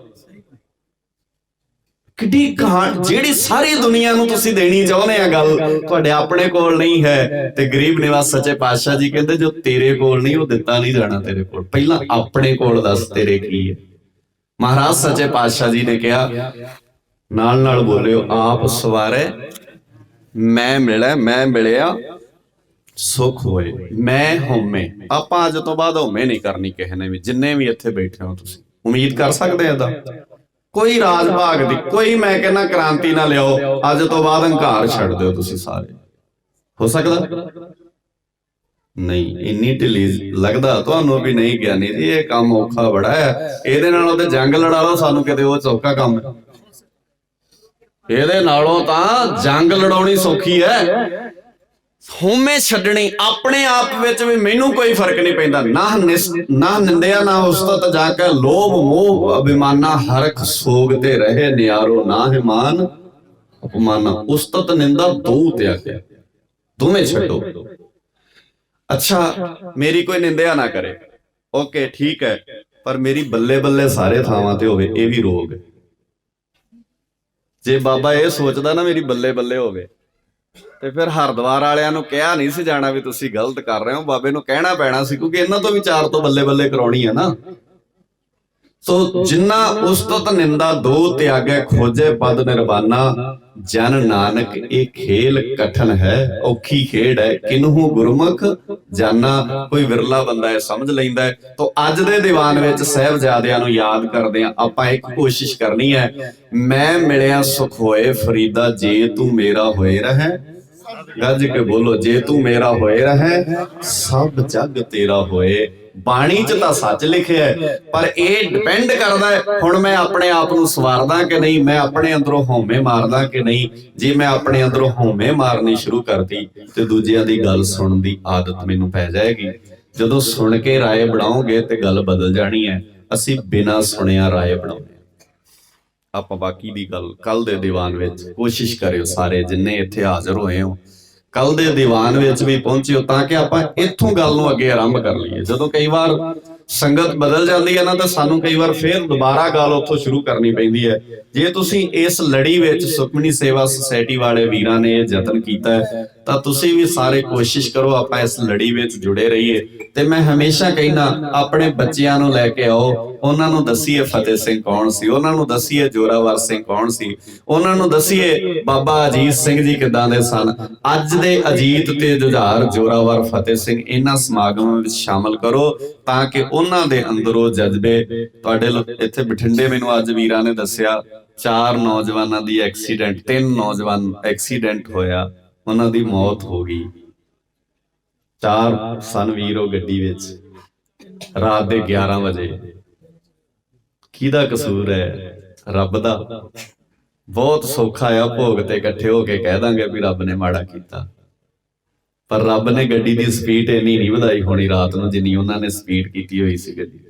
ਕਿੱਡੀ ਕਹਾਣ ਜਿਹੜੀ ਸਾਰੀ ਦੁਨੀਆ ਨੂੰ ਤੁਸੀਂ ਦੇਣੀ ਚਾਹੁੰਦੇ ਆ ਗੱਲ ਤੁਹਾਡੇ ਆਪਣੇ ਕੋਲ ਨਹੀਂ ਹੈ ਤੇ ਗਰੀਬ ਨਿਵਾਸ ਸੱਚੇ ਪਾਤਸ਼ਾਹ ਜੀ ਕਹਿੰਦੇ ਜੋ ਤੇਰੇ ਕੋਲ ਨਹੀਂ ਉਹ ਦਿੱਤਾ ਨਹੀਂ ਜਾਣਾ ਤੇਰੇ ਕੋਲ। ਪਹਿਲਾਂ ਆਪਣੇ ਕੋਲ ਦੱਸ ਤੇਰੇ ਕੀ ਹੈ। ਮਹਾਰਾਜ ਸੱਚੇ ਪਾਤਸ਼ਾਹ ਜੀ ਨੇ ਕਿਹਾ ਨਾਲ ਨਾਲ ਬੋਲਿਓ, ਆਪ ਸਵਾਰੇ, ਮੈਂ ਮਿਲਿਆ ਮੈਂ ਮਿਲਿਆ, ਸੁਖ ਹੋਏ, ਮੈਂ ਹਉਮੈ। ਆਪਾਂ ਅੱਜ ਤੋਂ ਬਾਅਦ ਹਉਮੈ ਨਹੀਂ ਕਰਨੀ ਕਿਸੇ ਨੇ ਵੀ, ਜਿੰਨੇ ਵੀ ਇੱਥੇ ਬੈਠੇ ਹੋ ਤੁਸੀਂ। ਉਮੀਦ ਕਰ ਸਕਦੇ ਆ ਦਾ ਕੋਈ ਰਾਜ ਭਾਗ ਦੀ, ਕੋਈ ਮੈਂ ਕਹਿੰਦਾ ਕ੍ਰਾਂਤੀ ਨਾ ਲਿਆਓ, ਅੱਜ ਤੋਂ ਬਾਅਦ ਹੰਕਾਰ ਛੱਡ ਦਿਓ ਤੁਸੀਂ ਸਾਰੇ। ਹੋ ਸਕਦਾ? ਨਹੀਂ, ਇੰਨੀ ਢਿੱਲੀ ਲੱਗਦਾ ਤੁਹਾਨੂੰ ਵੀ ਨਹੀਂ ਗਿਆਨੀ ਜੀ, ਇਹ ਕੰਮ ਔਖਾ ਬੜਾ ਹੈ। ਇਹਦੇ ਨਾਲ ਉਹਦੇ ਜੰਗ ਲੜਾ ਲਓ ਸਾਨੂੰ ਕਿਤੇ ਉਹ ਸੌਖਾ ਕੰਮ ਹੈ। ਇਹਦੇ ਨਾਲੋਂ ਤਾਂ ਜੰਗ ਲੜਾਉਣੀ ਸੌਖੀ ਹੈ। ਹਉਮੈ ਛੱਡਣੀ ਆਪਣੇ ਆਪ ਵਿੱਚ ਵੀ ਮੈਨੂੰ ਕੋਈ ਫ਼ਰਕ ਨਹੀਂ ਪੈਂਦਾ। ਨਾ ਨਿਸ- ਨਾ ਨਿੰਦਿਆ, ਨਾ ਉਸਤਤ ਜਾ ਕੇ ਲੋਭ, ਮੋਹ, ਅਭਿਮਾਨਾ ਹਰਖ ਸੋਗ ਤੇ ਰਹੇ। ਨਿਆਰੋ ਨਾ ਹਿਮਾਨ ਅਪਮਾਨਾ। ਉਸਤਤ ਨਿੰਦਾ ਦੋ ਤਿਆਗਿਆ ਦੋਵੇਂ ਛੱਡੋ। ਅੱਛਾ, ਮੇਰੀ ਕੋਈ ਨਿੰਦਿਆ ਨਾ ਕਰੇ। ਓਕੇ, ਠੀਕ ਹੈ। ਪਰ ਮੇਰੀ ਬੱਲੇ ਬੱਲੇ ਸਾਰੇ ਥਾਵਾਂ ਤੇ ਹੋਵੇ, ਇਹ ਵੀ ਰੋਗ। ਹੈ ਜੇ ਬਾਬਾ ਇਹ ਸੋਚਦਾ ਨਾ ਮੇਰੀ ਬੱਲੇ ਬੱਲੇ ਹੋਵੇ, ਤੇ ਫਿਰ ਹਰਦੁਆਰ ਵਾਲਿਆਂ ਨੂੰ ਕਿਹਾ ਨਹੀਂ ਸੀ ਜਾਣਾ ਵੀ ਤੁਸੀਂ ਗਲਤ ਕਰ ਰਹੇ ਹੋ, ਬਾਬੇ ਨੂੰ ਕਹਿਣਾ ਪੈਣਾ ਸੀ, ਕਿਉਂਕਿ ਇਹਨਾਂ ਤੋਂ ਵਿਚਾਰ ਤੋਂ ਬੱਲੇ ਬੱਲੇ ਕਰਾਉਣੀ ਹੈ ਨਾ। ਸੋ ਜਿੰਨਾ ਉਸਤਤ ਨਿੰਦਾ ਦੋ ਤਿਆਗੈ ਖੋਜੇ ਪਦ ਨਿਰਵਾਨਾ। ਜਨ ਨਾਨਕ, ਇਹ ਖੇਲ ਕਠਨ ਹੈ, ਔਖੀ ਖੇਡ ਹੈ। ਕਿਨਹੂ ਗੁਰਮੁਖ? ਜਾਨਾ, ਕੋਈ ਵਿਰਲਾ ਬੰਦਾ ਹੈ ਸਮਝ ਲੈਂਦਾ ਹੈ। ਤੋਂ ਅੱਜ ਦੇ ਦੀਵਾਨ ਵਿੱਚ ਸਹਿਬਜ਼ਾਦਿਆਂ ਨੂੰ ਯਾਦ ਕਰਦੇ ਆ ਆਪਾਂ ਇੱਕ ਕੋਸ਼ਿਸ਼ ਕਰਨੀ ਹੈ। ਮੈਂ ਮਿਲਿਆ ਸੁਖ ਹੋਏ, ਫਰੀਦਾ, ਜੇ ਤੂੰ ਮੇਰਾ ਹੋਏ ਰਹਿ। ਗੱਜ ਕੇ ਬੋਲੋ, ਜੇ ਤੂੰ ਮੇਰਾ ਹੋਏ ਰਹਿ, ਸਭ ਜਗ ਤੇਰਾ ਹੋਏ। ਬਾਣੀ ਚ ਤਾਂ ਸੱਚ ਲਿਖਿਆ ਹੈ ਪਰ ਇਹ ਡਿਪੈਂਡ ਕਰਦਾ ਹੈ ਹੁਣ ਮੈਂ ਆਪਣੇ ਆਪ ਨੂੰ ਸਵਾਰਦਾ ਕਿ ਨਹੀਂ ਮੈਂ ਆਪਣੇ ਅੰਦਰੋਂ ਹਉਮੈ ਮਾਰਦਾ ਕਿ ਨਹੀਂ? ਜੇ ਮੈਂ ਆਪਣੇ ਅੰਦਰੋਂ ਹਉਮੈ ਮਾਰਨੀ ਸ਼ੁਰੂ ਕਰਤੀ ਤੇ ਦੂਜਿਆਂ ਦੀ ਗੱਲ ਸੁਣਨ ਦੀ ਆਦਤ ਮੈਨੂੰ ਪੈ ਜਾਏਗੀ। ਜਦੋਂ ਸੁਣ ਕੇ ਰਾਏ ਬਣਾਓਗੇ ਤੇ ਗੱਲ ਬਦਲ ਜਾਣੀ ਹੈ। ਅਸੀਂ ਬਿਨਾਂ ਸੁਣਿਆ ਰਾਏ ਬਣਾਉਂਦੇ। ਆਪਾਂ ਬਾਕੀ ਦੀ ਗੱਲ ਕੱਲ ਦੇ ਦੀਵਾਨ ਵਿੱਚ ਕੋਸ਼ਿਸ਼ ਕਰਿਓ ਸਾਰੇ ਜਿੰਨੇ ਇੱਥੇ ਹਾਜ਼ਰ ਹੋਏ ਹੋ ਕੱਲ ਦੇ ਦੀਵਾਨ ਵਿੱਚ ਵੀ ਪਹੁੰਚਿਓ ਤਾਂ ਕਿ ਆਪਾਂ ਇੱਥੋਂ ਗੱਲ ਨੂੰ ਅੱਗੇ ਆਰੰਭ ਕਰ ਲਈਏ। ਜਦੋਂ ਕਈ ਵਾਰ ਸੰਗਤ ਬਦਲ ਜਾਂਦੀ ਹੈ ਨਾ, ਤਾਂ ਸਾਨੂੰ ਕਈ ਵਾਰ ਫੇਰ ਦੁਬਾਰਾ ਗੱਲ ਉੱਥੋਂ ਸ਼ੁਰੂ ਕਰਨੀ ਪੈਂਦੀ ਹੈ। ਜੇ ਤੁਸੀਂ ਇਸ ਲੜੀ ਵਿੱਚ ਸੁਖਮਨੀ ਸੇਵਾ ਸੁਸਾਇਟੀ ਵਾਲੇ ਵੀਰਾਂ ਨੇ ਇਹ ਯਤਨ ਕੀਤਾ ਹੈ, ਤਾਂ ਤੁਸੀਂ ਵੀ ਸਾਰੇ ਕੋਸ਼ਿਸ਼ ਕਰੋ ਆਪਾਂ ਇਸ ਲੜੀ ਵਿੱਚ ਜੁੜੇ ਰਹੀਏ। ਤੇ ਮੈਂ ਹਮੇਸ਼ਾ ਕਹਿੰਦਾ, ਆਪਣੇ ਬੱਚਿਆਂ ਨੂੰ ਲੈ ਕੇ ਆਓ ਉਹਨਾਂ ਨੂੰ ਦੱਸੀਏ ਫਤਿਹ ਸਿੰਘ ਕੌਣ ਸੀ? ਉਹਨਾਂ ਨੂੰ ਦੱਸੀਏ ਜੋਰਾਵਰ ਸਿੰਘ ਕੌਣ ਸੀ? ਉਹਨਾਂ ਨੂੰ ਦੱਸੀਏ ਬਾਬਾ ਅਜੀਤ ਸਿੰਘ ਜੀ ਕਿਦਾਂ ਦੇ ਸਨ? ਅੱਜ ਦੇ ਅਜੀਤ ਤੇ ਜੁਝਾਰ ਜੋਰਾਵਰ ਫਤਿਹ ਸਿੰਘ ਇਹਨਾਂ ਸਮਾਗਮਾਂ ਵਿੱਚ ਸ਼ਾਮਲ ਕਰੋ ਤਾਂ ਕਿ ਉਹਨਾਂ ਦੇ ਅੰਦਰੋਂ ਜਜ਼ਬੇ ਤੁਹਾਡੇ ਇੱਥੇ ਬਠਿੰਡੇ ਮੈਨੂੰ ਅੱਜ ਵੀਰਾਂ ਨੇ ਦੱਸਿਆ, ਚਾਰ ਨੌਜਵਾਨਾਂ ਦੀ ਐਕਸੀਡੈਂਟ, ਤਿੰਨ ਨੌਜਵਾਨ ਐਕਸੀਡੈਂਟ ਹੋਇਆ, ਉਹਨਾਂ ਦੀ ਮੌਤ ਹੋ ਗਈ। ਚਾਰ ਸਨ ਵੀਰ ਉਹ ਗੱਡੀ ਵਿੱਚ, ਰਾਤ ਦੇ 11 ਵਜੇ। ਕਿਹਦਾ ਕਸੂਰ ਹੈ? ਰੱਬ ਦਾ। ਬਹੁਤ ਸੌਖਾ ਆ ਭੋਗ ਤੇ ਇਕੱਠੇ ਹੋ ਕੇ ਕਹਿ ਦਾਂਗੇ ਵੀ ਰੱਬ ਨੇ ਮਾੜਾ ਕੀਤਾ। ਪਰ ਰੱਬ ਨੇ ਗੱਡੀ ਦੀ ਸਪੀਡ ਇੰਨੀ ਨਹੀਂ ਵਧਾਈ ਹੋਣੀ ਰਾਤ ਨੂੰ ਜਿੰਨੀ ਉਹਨਾਂ ਨੇ ਸਪੀਡ ਕੀਤੀ ਹੋਈ ਸੀ ਗੱਡੀ। ਦੀ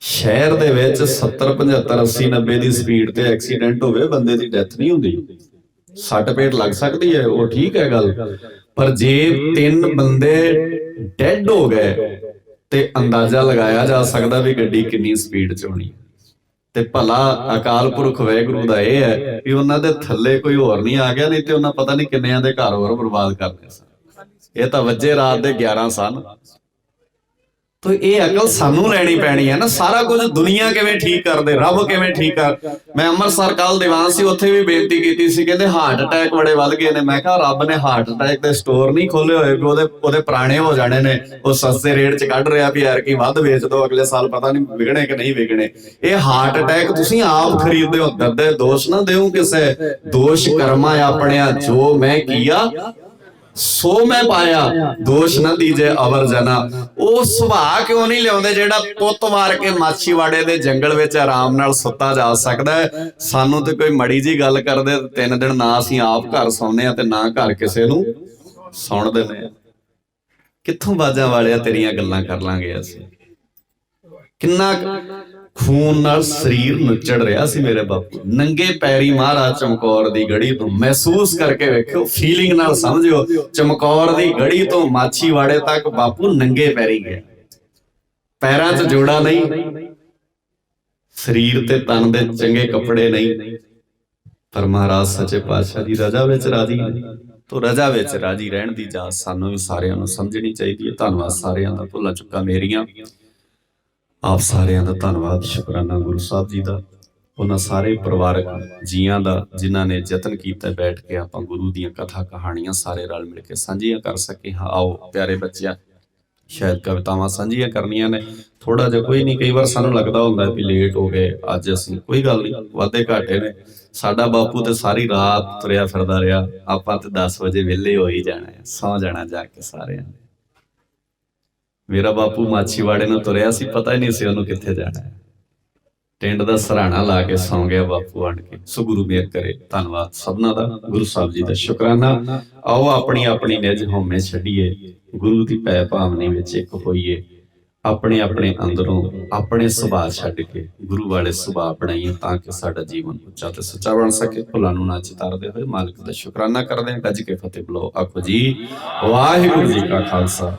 ਸ਼ਹਿਰ ਦੇ ਵਿੱਚ 70 75 80 90 ਦੀ ਸਪੀਡ ਤੇ ਐਕਸੀਡੈਂਟ ਹੋਵੇ, ਬੰਦੇ ਦੀ ਡੈਥ ਨਹੀਂ ਹੁੰਦੀ। ਸੱਟ ਪੇਟ ਲੱਗ ਸਕਦੀ ਹੈ, ਉਹ ਠੀਕ ਹੈ ਗੱਲ। ਪਰ ਜੇ ਤਿੰਨ ਬੰਦੇ ਡੈੱਡ ਹੋ ਗਏ ਤੇ ਅੰਦਾਜ਼ਾ ਲਗਾਇਆ ਜਾ ਸਕਦਾ ਵੀ ਗੱਡੀ ਕਿੰਨੀ ਸਪੀਡ 'ਚ ਹੋਣੀ ਤੇ ਭਲਾ ਅਕਾਲ ਪੁਰਖ ਵੈਗੁਰੂ ਦਾ ਇਹ ਹੈ ਵੀ ਉਹਨਾਂ ਦੇ ਥੱਲੇ ਕੋਈ ਹੋਰ ਨਹੀਂ ਆ ਗਿਆ, ਨਹੀਂ ਤੇ ਉਹਨਾਂ ਪਤਾ ਨਹੀਂ ਕਿੰਨਿਆਂ ਦੇ ਘਰ ਹੋਰ ਬਰਬਾਦ ਕਰਨੇ ਸਨ ਇਹ ਤਾਂ ਵੱਜੇ ਰਾਤ ਦੇ 11 ਸਨ। ਤੋ ਇਹ ਅਕਲ ਸਾਨੂੰ ਲੈਣੀ ਪੈਣੀ ਹੈ ਨਾ। ਸਾਰਾ ਕੁਝ ਦੁਨੀਆ ਕਿਵੇਂ ਠੀਕ ਕਰਦੇ, ਰੱਬ ਕਿਵੇਂ ਠੀਕ ਕਰ। ਮੈਂ ਅੰਮ੍ਰਿਤਸਰ ਕੱਲ ਦੀਵਾਨ ਸੀ, ਉੱਥੇ ਵੀ ਬੇਨਤੀ ਕੀਤੀ ਸੀ, ਕਹਿੰਦੇ ਹਾਰਟ ਅਟੈਕ ਬੜੇ ਵੱਧ ਗਏ ਨੇ। ਮੈਂ ਕਿਹਾ ਰੱਬ ਨੇ ਹਾਰਟ ਅਟੈਕ ਦੇ ਸਟੋਰ ਨਹੀਂ ਖੋਲੇ ਹੋਏ, ਵੀ ਉਹਦੇ ਉਹਦੇ ਪੁਰਾਣੇ ਹੋ ਜਾਣੇ ਨੇ। ਉਹ ਸਸਤੇ ਰੇਟ 'ਚ ਕੱਢ ਰਿਹਾ ਵੀ ਯਾਰ ਕੀ ਵੱਧ ਵੇਚ ਦੋ, ਅਗਲੇ ਸਾਲ ਪਤਾ ਨਹੀਂ ਵਿਗਣੇ ਕਿ ਨਹੀਂ ਵਿਗਣੇ ਇਹ ਹਾਰਟ ਅਟੈਕ ਤੁਸੀਂ ਆਪ ਖਰੀਦਦੇ ਹੋ। ਦਰਦੇ ਦੋਸ਼ ਨਾ ਦਿਓ ਕਿਸੇ। ਦੋਸ਼ ਕਰਮਾ ਆਪਣਿਆ, ਜੋ ਮੈਂ ਕੀਆ ਸੋ ਮੈਂ ਪਾਇਆ। ਦੋਸ਼ ਨਾ ਦੀਜੇ ਅਵਰ ਜਨਾ। ਉਹ ਸੁਭਾਅ ਕਿਉਂ ਨਹੀਂ ਲਿਆਉਂਦੇ ਜਿਹੜਾ ਪੁੱਤ ਮਾਰ ਕੇ ਮਾਛੀਵਾੜੇ ਦੇ ਜੰਗਲ ਵਿੱਚ ਆਰਾਮ ਨਾਲ ਸੁੱਤਾ ਜਾ ਸਕਦਾ ਹੈ? ਸਾਨੂੰ ਤੇ ਕੋਈ ਮੜੀ ਜੀ ਗੱਲ ਕਰਦੇ ਤਿੰਨ ਦਿਨ ਨਾ ਅਸੀਂ ਆਪ ਘਰ ਸੌਂਦੇ ਆ ਤੇ ਨਾ ਘਰ ਕਿਸੇ ਨੂੰ ਸੌਣ ਦਿੰਦੇ ਆ ਕਿੱਥੋਂ ਬਾਜਾਂ ਵਾਲਿਆ ਤੇਰੀਆਂ ਗੱਲਾਂ ਕਰ ਲਾਂਗੇ ਅਸੀਂ? ਕਿੰਨਾ ਖੂਨ ਨਾਲ ਸਰੀਰ ਨੁੱਚੜ ਰਿਹਾ ਸੀ ਮੇਰੇ ਬਾਪੂ। ਨੰਗੇ ਪੈਰੀ ਮਹਾਰਾਜ ਚਮਕੌਰ ਦੀ ਗੜੀ ਤੋਂ ਮਹਿਸੂਸ ਕਰਕੇ ਵੇਖਿਓ ਫੀਲਿੰਗ ਨਾਲ ਸਮਝਿਓ, ਚਮਕੌਰ ਦੀ ਗੜੀ ਤੋਂ ਮਾਛੀਵਾੜੇ ਤੱਕ ਬਾਪੂ ਨੰਗੇ ਪੈਰੀ ਗਿਆ ਪੈਰਾਂ 'ਚ ਜੋੜਾ ਨਹੀਂ, ਸਰੀਰ ਤੇ ਤਨ ਦੇ ਚੰਗੇ ਕੱਪੜੇ ਨਹੀਂ। ਪਰ ਮਹਾਰਾਜ ਸੱਚੇ ਪਾਤਸ਼ਾਹ ਦੀ ਰਜ਼ਾ ਵਿੱਚ ਰਾਜੀ ਨੇ। ਤੋ ਰਜ਼ਾ ਵਿੱਚ ਰਾਜੀ ਰਹਿਣ ਦੀ ਜਾਚ ਸਾਨੂੰ ਵੀ ਸਾਰਿਆਂ ਨੂੰ ਸਮਝਣੀ ਚਾਹੀਦੀ ਹੈ। ਧੰਨਵਾਦ ਸਾਰਿਆਂ ਦਾ। ਭੁੱਲਾ ਚੁੱਕਾ ਮੇਰੀਆਂ। ਆਪ ਸਾਰਿਆਂ ਦਾ ਧੰਨਵਾਦ, ਸ਼ੁਕਰਾਨਾ ਗੁਰੂ ਸਾਹਿਬ ਜੀ ਦਾ। ਉਹਨਾਂ ਸਾਰੇ ਪਰਿਵਾਰਕ ਜੀਆਂ ਦਾ, ਜਿਨ੍ਹਾਂ ਨੇ ਯਤਨ ਕੀਤਾ ਬੈਠ ਕੇ ਆਪਾਂ ਗੁਰੂ ਦੀਆਂ ਕਥਾ ਕਹਾਣੀਆਂ ਸਾਰੇ ਰਲ ਮਿਲ ਕੇ ਸਾਂਝੀਆਂ ਕਰ ਸਕੇ। ਹਾਂ, ਆਓ ਪਿਆਰੇ ਬੱਚਿਆਂ, ਸ਼ਾਇਦ ਕਵਿਤਾਵਾਂ ਸਾਂਝੀਆਂ ਕਰਨੀਆਂ ਨੇ। ਥੋੜਾ ਜਿਹਾ ਕੋਈ ਨਹੀਂ, ਕਈ ਵਾਰ ਸਾਨੂੰ ਲੱਗਦਾ ਹੁੰਦਾ ਵੀ ਲੇਟ ਹੋ ਗਏ, ਅੱਜ ਅਸੀਂ ਕੋਈ ਗੱਲ ਨਹੀਂ, ਵਾਧੇ ਘਾਟੇ ਨੇ। ਸਾਡਾ ਬਾਪੂ ਤੇ ਸਾਰੀ ਰਾਤ ਤੁਰਿਆ ਫਿਰਦਾ ਰਿਹਾ, ਆਪਾਂ ਤੇ 10 ਵਜੇ ਵਿਹਲੇ ਹੋ ਹੀ ਜਾਣਾ ਹੈ, ਸੌ ਜਾਣਾ ਜਾ ਕੇ ਸਾਰਿਆਂ ਨੇ। ਮੇਰਾ ਬਾਪੂ ਮਾਛੀਵਾੜੇ ਨੂੰ ਤੁਰਿਆ ਸੀ, ਪਤਾ ਹੀ ਨਹੀਂ ਸੀ ਉਹਨੂੰ ਕਿੱਥੇ ਜਾਣਾ ਹੈ। ਟਿੰਡ ਦਾ ਸਰਾਣਾ ਲਾ ਕੇ ਸੌਂ ਗਿਆ ਬਾਪੂ ਆਣ ਕੇ। ਸੋ ਗੁਰੂ ਮੇਰ ਕਰੇ, ਧੰਨਵਾਦ ਸਭਨਾ ਦਾ, ਗੁਰੂ ਸਾਹਿਬ ਜੀ ਦਾ ਸ਼ੁਕਰਾਨਾ। ਆਓ ਆਪਣੀ ਆਪਣੀ ਨਿਜ ਹਉਮੈ ਛੱਡੀਏ, ਗੁਰੂ ਦੀ ਪੈ ਭਾਵਨੀ ਵਿੱਚ ਇੱਕ ਹੋਈਏ। ਆਪਣੇ ਆਪਣੇ ਅੰਦਰੋਂ, ਆਪਣੇ ਸੁਭਾਅ ਛੱਡ ਕੇ, ਗੁਰੂ ਵਾਲੇ ਸੁਭਾਅ ਬਣਾਈਏ ਤਾਂ ਕਿ ਸਾਡਾ ਜੀਵਨ ਉੱਚਾ ਤੇ ਸੱਚਾ ਬਣ ਸਕੇ। ਭੁੱਲਾਂ ਨੂੰ ਨਾ ਚਿਤਾਰਦੇ ਹੋਏ ਮਾਲਕ ਦਾ ਸ਼ੁਕਰਾਨਾ ਕਰਦੇ ਹਾਂ। ਗੱਜ ਕੇ ਫਤਿਹ ਬੁਲਾਓ ਆਖੋ ਜੀ। ਵਾਹਿਗੁਰੂ ਜੀ ਕਾ ਖਾਲਸਾ।